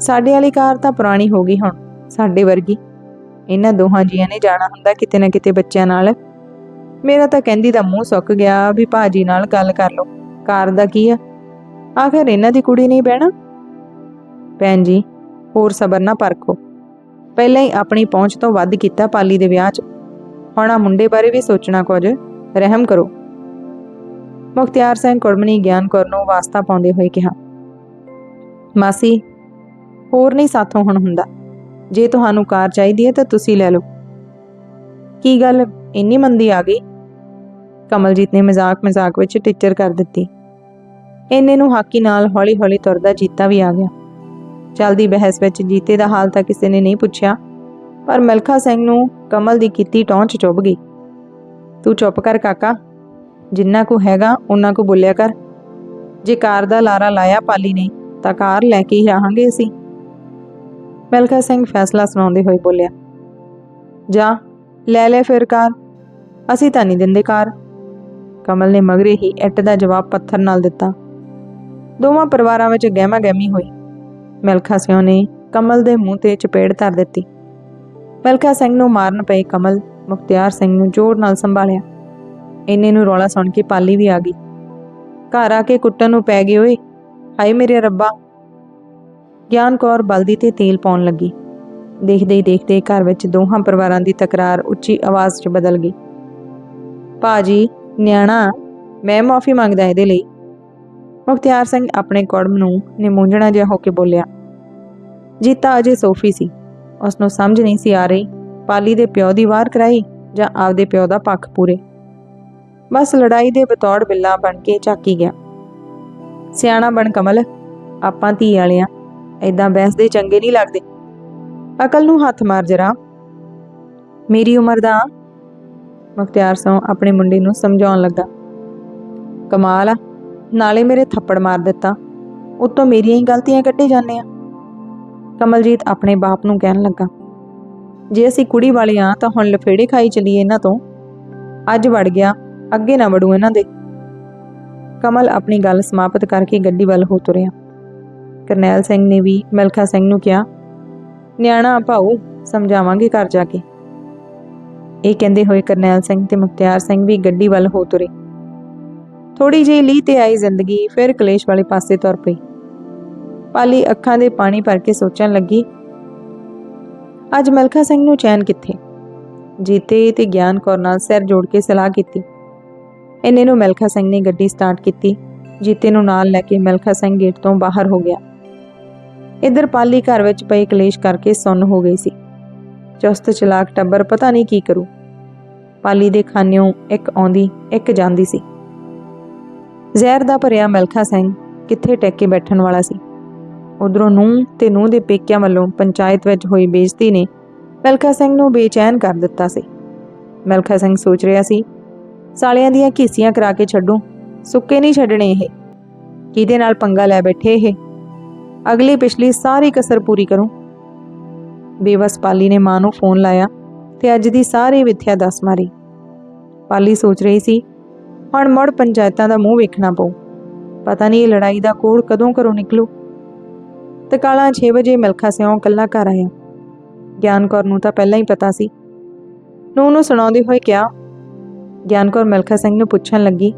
ਸਾਡੇ ਵਾਲੀ ਕਾਰ ਤਾਂ ਪੁਰਾਣੀ ਹੋ ਗਈ ਹੁਣ, ਸਾਡੇ ਵਰਗੀ। ਇਹਨਾਂ ਦੋਹਾਂ ਜੀਆਂ ਨੇ ਜਾਣਾ ਹੁੰਦਾ ਕਿਤੇ ਨਾ ਕਿਤੇ ਬੱਚਿਆਂ ਨਾਲ। ਮੇਰਾ ਤਾਂ ਕਹਿੰਦੀ ਦਾ ਮੂੰਹ ਸੁੱਕ ਗਿਆ ਵੀ ਭਾਜੀ ਨਾਲ ਗੱਲ ਕਰ ਲਓ। ਕਾਰ ਦਾ ਕੀ ਆ? ਆਖਿਰ ਇਹਨਾਂ ਦੀ ਕੁੜੀ ਨਹੀਂ ਬਹਿਣਾ? ਭੈਣ ਜੀ, ਹੋਰ ਸਬਰ ਨਾ ਪਰਖੋ। ਪਹਿਲਾਂ ਹੀ ਆਪਣੀ ਪਹੁੰਚ ਤੋਂ ਵੱਧ ਕੀਤਾ ਪਾਲੀ ਦੇ ਵਿਆਹ 'ਚ। ਹੁਣ ਆ ਮੁੰਡੇ ਬਾਰੇ ਵੀ ਸੋਚਣਾ ਕੁਝ, ਰਹਿਮ ਕਰੋ। ਮੁਖਤਿਆਰ ਸਿੰਘ ਕੁੜਮਣੀ ਗਿਆਨ ਕੌਰ ਨੂੰ ਵਾਸਤਾ ਪਾਉਂਦੇ ਹੋਏ ਕਿਹਾ, ਮਾਸੀ, ਹੋਰ ਨਹੀਂ ਸਾਥੋਂ ਹੁਣ ਹੁੰਦਾ। ਜੇ ਤੁਹਾਨੂੰ ਕਾਰ ਚਾਹੀਦੀ ਹੈ ਤਾਂ ਤੁਸੀਂ ਲੈ ਲਓ। ਕੀ ਗੱਲ ਇੰਨੀ ਮੰਦੀ ਆ ਗਈ? ਕਮਲਜੀਤ ਨੇ ਮਜ਼ਾਕ ਮਜ਼ਾਕ ਵਿੱਚ ਟਿੱਚਰ ਕਰ ਦਿੱਤੀ। ਇੰਨੇ ਨੂੰ ਹਾਕੀ ਨਾਲ ਹੌਲੀ-ਹੌਲੀ ਤੁਰਦਾ ਜੀਤਾ ਵੀ ਆ ਗਿਆ। ਚਲਦੀ ਬਹਿਸ ਵਿੱਚ ਜੀਤੇ ਦਾ ਹਾਲ ਤਾਂ ਕਿਸੇ ਨੇ ਨਹੀਂ ਪੁੱਛਿਆ, ਪਰ ਮਲਖਾ ਸਿੰਘ ਨੂੰ ਕਮਲ ਦੀ ਕੀਤੀ ਟੌਂਚ ਚੁੱਭ ਗਈ। ਤੂੰ ਚੁੱਪ ਕਰ ਕਾਕਾ, ਜਿੰਨਾ ਕੋ ਹੈਗਾ ਉਹਨਾਂ ਕੋ ਬੋਲਿਆ ਕਰ। ਜੇ ਕਾਰ ਦਾ ਲਾਰਾ ਲਾਇਆ ਪਾਲੀ ਨੇ, ਤਾਂ ਕਾਰ ਲੈ ਕੇ ਹੀ ਰਹਾਂਗੇ ਅਸੀਂ। ਮਲਖਾ ਸਿੰਘ ਫੈਸਲਾ ਸੁਣਾਉਂਦੇ ਹੋਏ ਬੋਲਿਆ, ਜਾ, ਲੈ ਲੈ ਫਿਰ ਕਾਰ, ਅਸੀਂ ਤਾਂ ਨਹੀਂ ਦਿੰਦੇ ਕਾਰ। ਕਮਲ ਨੇ ਮਗਰੇ ਹੀ ਇੱਟ ਦਾ ਜਵਾਬ ਪੱਥਰ ਨਾਲ ਦਿੱਤਾ। ਦੋਵਾਂ ਪਰਿਵਾਰਾਂ ਵਿੱਚ ਗਹਿਮਾ ਗਹਿਮੀ ਹੋਈ। ਮਿਲਖਾ ਸਿੰਘ ਨੇ ਕਮਲ ਦੇ ਮੂੰਹ ਤੇ ਚਪੇੜ ਧਰ ਦਿੱਤੀ। ਮਿਲਖਾ ਸਿੰਘ ਨੂੰ ਮਾਰਨ ਪਏ ਕਮਲ ਮੁਖਤਿਆਰ ਸਿੰਘ ਨੂੰ ਜ਼ੋਰ ਨਾਲ ਸੰਭਾਲਿਆ। ਇੰਨੇ ਨੂੰ ਰੌਲਾ ਸੁਣ ਕੇ ਪਾਲੀ ਵੀ ਆ ਗਈ। ਘਰ ਆ ਕੇ ਕੁੱਟਣ ਨੂੰ ਪੈ ਗਏ ਓਏ। ਹਾਏ ਮੇਰੇ ਰੱਬਾ। ਗਿਆਨ ਕੌਰ ਬਲਦੀ ਤੇ ਤੇਲ ਪਾਉਣ ਲੱਗੀ। ਦੇਖਦੇ ਹੀ ਦੇਖਦੇ ਘਰ ਵਿੱਚ ਦੋਹਾਂ ਪਰਿਵਾਰਾਂ ਦੀ ਤਕਰਾਰ ਉੱਚੀ ਆਵਾਜ਼ 'ਚ ਬਦਲ ਗਈ। ਭਾਜੀ ਨਿਆਣਾ, ਮੈਂ ਮਾਫੀ ਮੰਗਦਾ ਇਹਦੇ ਲਈ। ਮੁਖਤਿਆਰ ਸਿੰਘ ਆਪਣੇ ਕੌੜਮ ਨੂੰ ਨਿਮੁੰਝਣਾ ਜਿਹਾ ਹੋ ਕੇ ਬੋਲਿਆ, ਜੀਤਾ ਅਜੇ ਸੋਫੀ ਸੀ। ਉਸ ਨੂੰ ਸਮਝ ਨਹੀਂ ਸੀ ਆ ਰਹੀ, ਪਾਲੀ ਦੇ ਪਿਓ ਦੀ ਵਾਰ ਕਰਾਈ ਜਾਂ ਆਪਦੇ ਪਿਓ ਦਾ ਪੱਖ ਪੂਰੇ? ਬਸ ਲੜਾਈ ਦੇ ਬਤੌੜ ਬਿੱਲਾ ਬਣ ਕੇ ਝਾਕੀ ਗਿਆ। ਸਿਆਣਾ ਬਣ ਕਮਲ, ਆਪਾਂ ਧੀ ਵਾਲਿਆਂ ਐਦਾਂ ਬਹਿਸਦੇ ਚੰਗੇ ਨਹੀਂ ਲੱਗਦੇ। ਅਕਲ ਨੂੰ ਹੱਥ ਮਾਰ ਜਰਾ। ਮੇਰੀ ਉਮਰ ਦਾ? ਮੁਖਤਿਆਰ ਸਿੰਘ ਆਪਣੇ ਮੁੰਡੇ ਨੂੰ ਸਮਝਾਉਣ ਲੱਗਾ। ਕਮਾਲ ਆ ਨਾਲੇ ਮੇਰੇ ਥੱਪੜ ਮਾਰ ਦਿੱਤਾ। ਉਤੋਂ ਮੇਰੀਆਂ ਹੀ ਗਲਤੀਆਂ ਕੱਢੇ ਜਾਂਦੇ ਆ। ਕਮਲਜੀਤ ਆਪਣੇ ਬਾਪ ਨੂੰ ਕਹਿਣ ਲੱਗਾ, ਜੇ ਅਸੀਂ ਕੁੜੀ ਵਾਲੇ ਆ ਤਾਂ ਹੁਣ ਲਫੇੜੇ ਖਾਈ ਚਲੀਏ ਇਹਨਾਂ ਤੋਂ। ਅੱਜ ਵੜ ਗਿਆ, ਅੱਗੇ ਨਾ ਵੜੂ ਇਹਨਾਂ ਦੇ। ਕਮਲ ਆਪਣੀ ਗੱਲ ਸਮਾਪਤ ਕਰਕੇ ਗੱਡੀ ਵੱਲ ਹੋ ਤੁਰਿਆ। ਕਰਨੈਲ ਸਿੰਘ ਨੇ ਵੀ ਮਲਖਾ ਸਿੰਘ ਨੂੰ ਕਿਹਾ, ਨਿਆਣਾ ਭਾਊ, ਸਮਝਾਵਾਂਗੇ ਘਰ ਜਾ ਕੇ। ਇਹ ਕਹਿੰਦੇ ਹੋਏ ਕਰਨੈਲ ਸਿੰਘ ਤੇ ਮੁਖਤਿਆਰ ਸਿੰਘ ਵੀ ਗੱਡੀ ਵੱਲ ਹੋ ਤੁਰੇ। ਥੋੜੀ ਜਿਹੀ ਲੀ ਤੇ ਆਈ ਜ਼ਿੰਦਗੀ, ਫਿਰ ਕਲੇਸ਼ ਵਾਲੇ ਪਾਸੇ ਤੁਰ ਪਈ। ਪਾਲੀ ਅੱਖਾਂ ਦੇ ਪਾਣੀ ਭਰ ਕੇ ਸੋਚਣ ਲੱਗੀ, ਅੱਜ ਮਲਖਾ ਸਿੰਘ ਨੂੰ ਚੈਨ ਕਿੱਥੇ? ਜੀਤੇ ਤੇ ਗਿਆਨ ਕੌਰ ਨਾਲ ਸਿਰ ਜੋੜ ਕੇ ਸਲਾਹ ਕੀਤੀ। ਇੰਨੇ ਨੂੰ ਮਲਖਾ ਸਿੰਘ ਨੇ ਗੱਡੀ ਸਟਾਰਟ ਕੀਤੀ। ਜੀਤੇ ਨੂੰ ਨਾਲ ਲੈ ਕੇ ਮਲਖਾ ਸਿੰਘ ਗੇਟ ਤੋਂ ਬਾਹਰ ਹੋ ਗਿਆ। ਇੱਧਰ ਪਾਲੀ ਘਰ ਵਿੱਚ ਪਈ ਕਲੇਸ਼ ਕਰਕੇ ਸੁੰਨ ਹੋ ਗਈ ਸੀ। ਚੁਸਤ ਚਲਾਕ ਟੱਬਰ ਪਤਾ ਨਹੀਂ ਕੀ ਕਰੂ। ਪਾਲੀ ਦੇ ਖਾਨਿਓਂ ਇੱਕ ਆਉਂਦੀ, ਇੱਕ ਜਾਂਦੀ ਸੀ। ਜ਼ਹਿਰ ਦਾ ਭਰਿਆ ਮਲਖਾ ਸਿੰਘ ਕਿੱਥੇ ਟੈਕ ਕੇ ਬੈਠਣ ਵਾਲਾ ਸੀ। ਉਧਰੋਂ ਨੂੰ ਤੇ ਨੂੰ ਦੇ ਪੇਕਿਆਂ ਵੱਲੋਂ ਪੰਚਾਇਤ ਵਿੱਚ ਹੋਈ ਬੇਇੱਜ਼ਤੀ ਨੇ ਮਲਖਾ ਸਿੰਘ ਨੂੰ ਬੇਚੈਨ ਕਰ ਦਿੱਤਾ ਸੀ। ਮਲਖਾ ਸਿੰਘ ਸੋਚ ਰਿਹਾ ਸੀ, ਸਾਲਿਆਂ ਦੀਆਂ ਘੀਸੀਆਂ ਕਰਾ ਕੇ ਛੱਡੂ, ਸੁੱਕੇ ਨਹੀਂ ਛੱਡਣੇ ਇਹ। ਕਿਹਦੇ ਨਾਲ ਪੰਗਾ ਲੈ ਬੈਠੇ ਇਹ? ਅਗਲੀ ਪਿਛਲੀ ਸਾਰੀ ਕਸਰ ਪੂਰੀ ਕਰੂੰ। ਬੇਵਸ ਪਾਲੀ ਨੇ ਮਾਂ ਨੂੰ ਫੋਨ ਲਾਇਆ ਤੇ ਅੱਜ ਦੀ ਸਾਰੀ ਵਿਥਿਆ ਦੱਸ ਮਾਰੀ। ਪਾਲੀ ਸੋਚ ਰਹੀ ਸੀ ਹੁਣ ਮੁੜ ਪੰਚਾਇਤਾਂ ਦਾ ਮੂੰਹ ਵੇਖਣਾ ਪਊ। ਪਤਾ ਨਹੀਂ ਇਹ ਲੜਾਈ ਦਾ ਕੋੜ ਕਦੋਂ ਘਰੋਂ ਨਿਕਲੂ। ਤਕਾਲਾ 6 ਵਜੇ ਮਿਲਖਾ ਸਿਉਂ ਕੱਲਾ ਘਰ ਆਇਆ। ਗਿਆਨ ਕੌਰ ਨੂੰ ਤਾਂ ਪਹਿਲਾਂ ਹੀ ਪਤਾ ਸੀ। ਨੂੰ ਨੂੰ ਸੁਣਾਉਂਦੇ ਹੋਏ ਕਿਹਾ ਗਿਆਨ ਕੌਰ ਮਿਲਖਾ ਸਿੰਘ ਨੂੰ ਪੁੱਛਣ ਲੱਗੀ,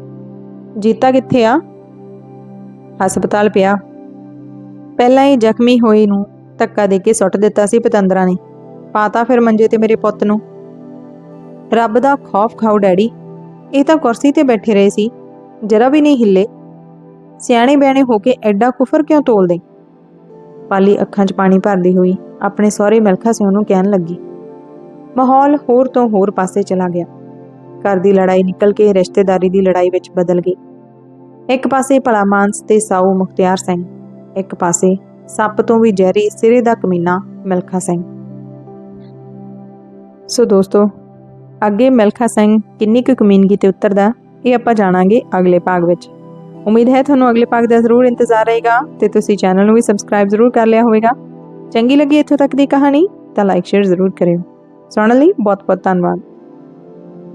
ਜੀਤਾ ਕਿੱਥੇ ਆ? ਹਸਪਤਾਲ ਪਿਆ। ਪਹਿਲਾਂ ਹੀ ਜ਼ਖਮੀ ਹੋਏ ਨੂੰ ਧੱਕਾ ਦੇ ਕੇ ਸੁੱਟ ਦਿੱਤਾ ਸੀ ਪਤੰਦਰਾ ਨੇ। ਪਾਤਾ ਫਿਰ ਮੰਜੇ ਤੇ ਮੇਰੇ ਪੁੱਤ ਨੂੰ। ਰੱਬ ਦਾ ਖੌਫ ਖਾਓ, ਡੈਡੀ। ਇਹ ਤਾਂ ਕੁਰਸੀ ਤੇ ਬੈਠੇ ਰਹੇ ਸੀ। ਜਰਾ ਵੀ ਨਹੀਂ ਹਿੱਲੇ। ਸਿਆਣੇ ਬਿਆਣੇ ਹੋ ਕੇ ਐਡਾ ਕੁਫਰ ਕਿਉਂ ਤੋਲਦੇ? ਪਾਲੀ ਅੱਖਾਂ 'ਚ ਪਾਣੀ ਭਰਦੀ ਹੋਈ ਆਪਣੇ ਸਹੁਰੇ ਮਿਲਖਾ ਸਿੰਘ ਨੂੰ ਕਹਿਣ ਲੱਗੀ। ਮਾਹੌਲ ਹੋਰ ਤੋਂ ਹੋਰ ਪਾਸੇ ਚਲਾ ਗਿਆ। ਘਰ ਦੀ ਲੜਾਈ ਨਿਕਲ ਕੇ ਰਿਸ਼ਤੇਦਾਰੀ ਦੀ ਲੜਾਈ ਵਿੱਚ ਬਦਲ ਗਈ। ਇੱਕ ਪਾਸੇ ਭਲਾ ਮਾਨਸ ਤੇ ਸਾਊ ਮੁਖਤਿਆਰ ਸਿੰਘ, ਇੱਕ ਪਾਸੇ ਸੱਪ ਤੋਂ ਵੀ ਜ਼ਹਿਰੀ ਸਿਰੇ ਦਾ ਕਮੀਨਾ ਮਿਲਖਾ ਸਿੰਘ। ਸੋ ਦੋਸਤੋ ਅੱਗੇ ਮਿਲਖਾ ਸਿੰਘ ਕਿੰਨੀ ਕੁ ਕਮੀਨਗੀ ਤੇ ਉਤਰਦਾ, ਇਹ ਆਪਾਂ ਜਾਣਾਂਗੇ ਅਗਲੇ ਭਾਗ ਵਿੱਚ। ਉਮੀਦ ਹੈ ਤੁਹਾਨੂੰ ਅਗਲੇ ਭਾਗ ਦਾ ਜ਼ਰੂਰ ਇੰਤਜ਼ਾਰ ਰਹੇਗਾ ਤੇ ਤੁਸੀਂ ਚੈਨਲ ਨੂੰ ਵੀ ਸਬਸਕ੍ਰਾਈਬ ਜ਼ਰੂਰ ਕਰ ਲਿਆ ਹੋਵੇਗਾ। ਚੰਗੀ ਲੱਗੀ ਇੱਥੋਂ ਤੱਕ ਦੀ ਕਹਾਣੀ ਤਾਂ ਲਾਈਕ ਸ਼ੇਅਰ ਜ਼ਰੂਰ ਕਰਿਓ। ਸੁਣਨ ਲਈ ਬਹੁਤ ਬਹੁਤ ਧੰਨਵਾਦ।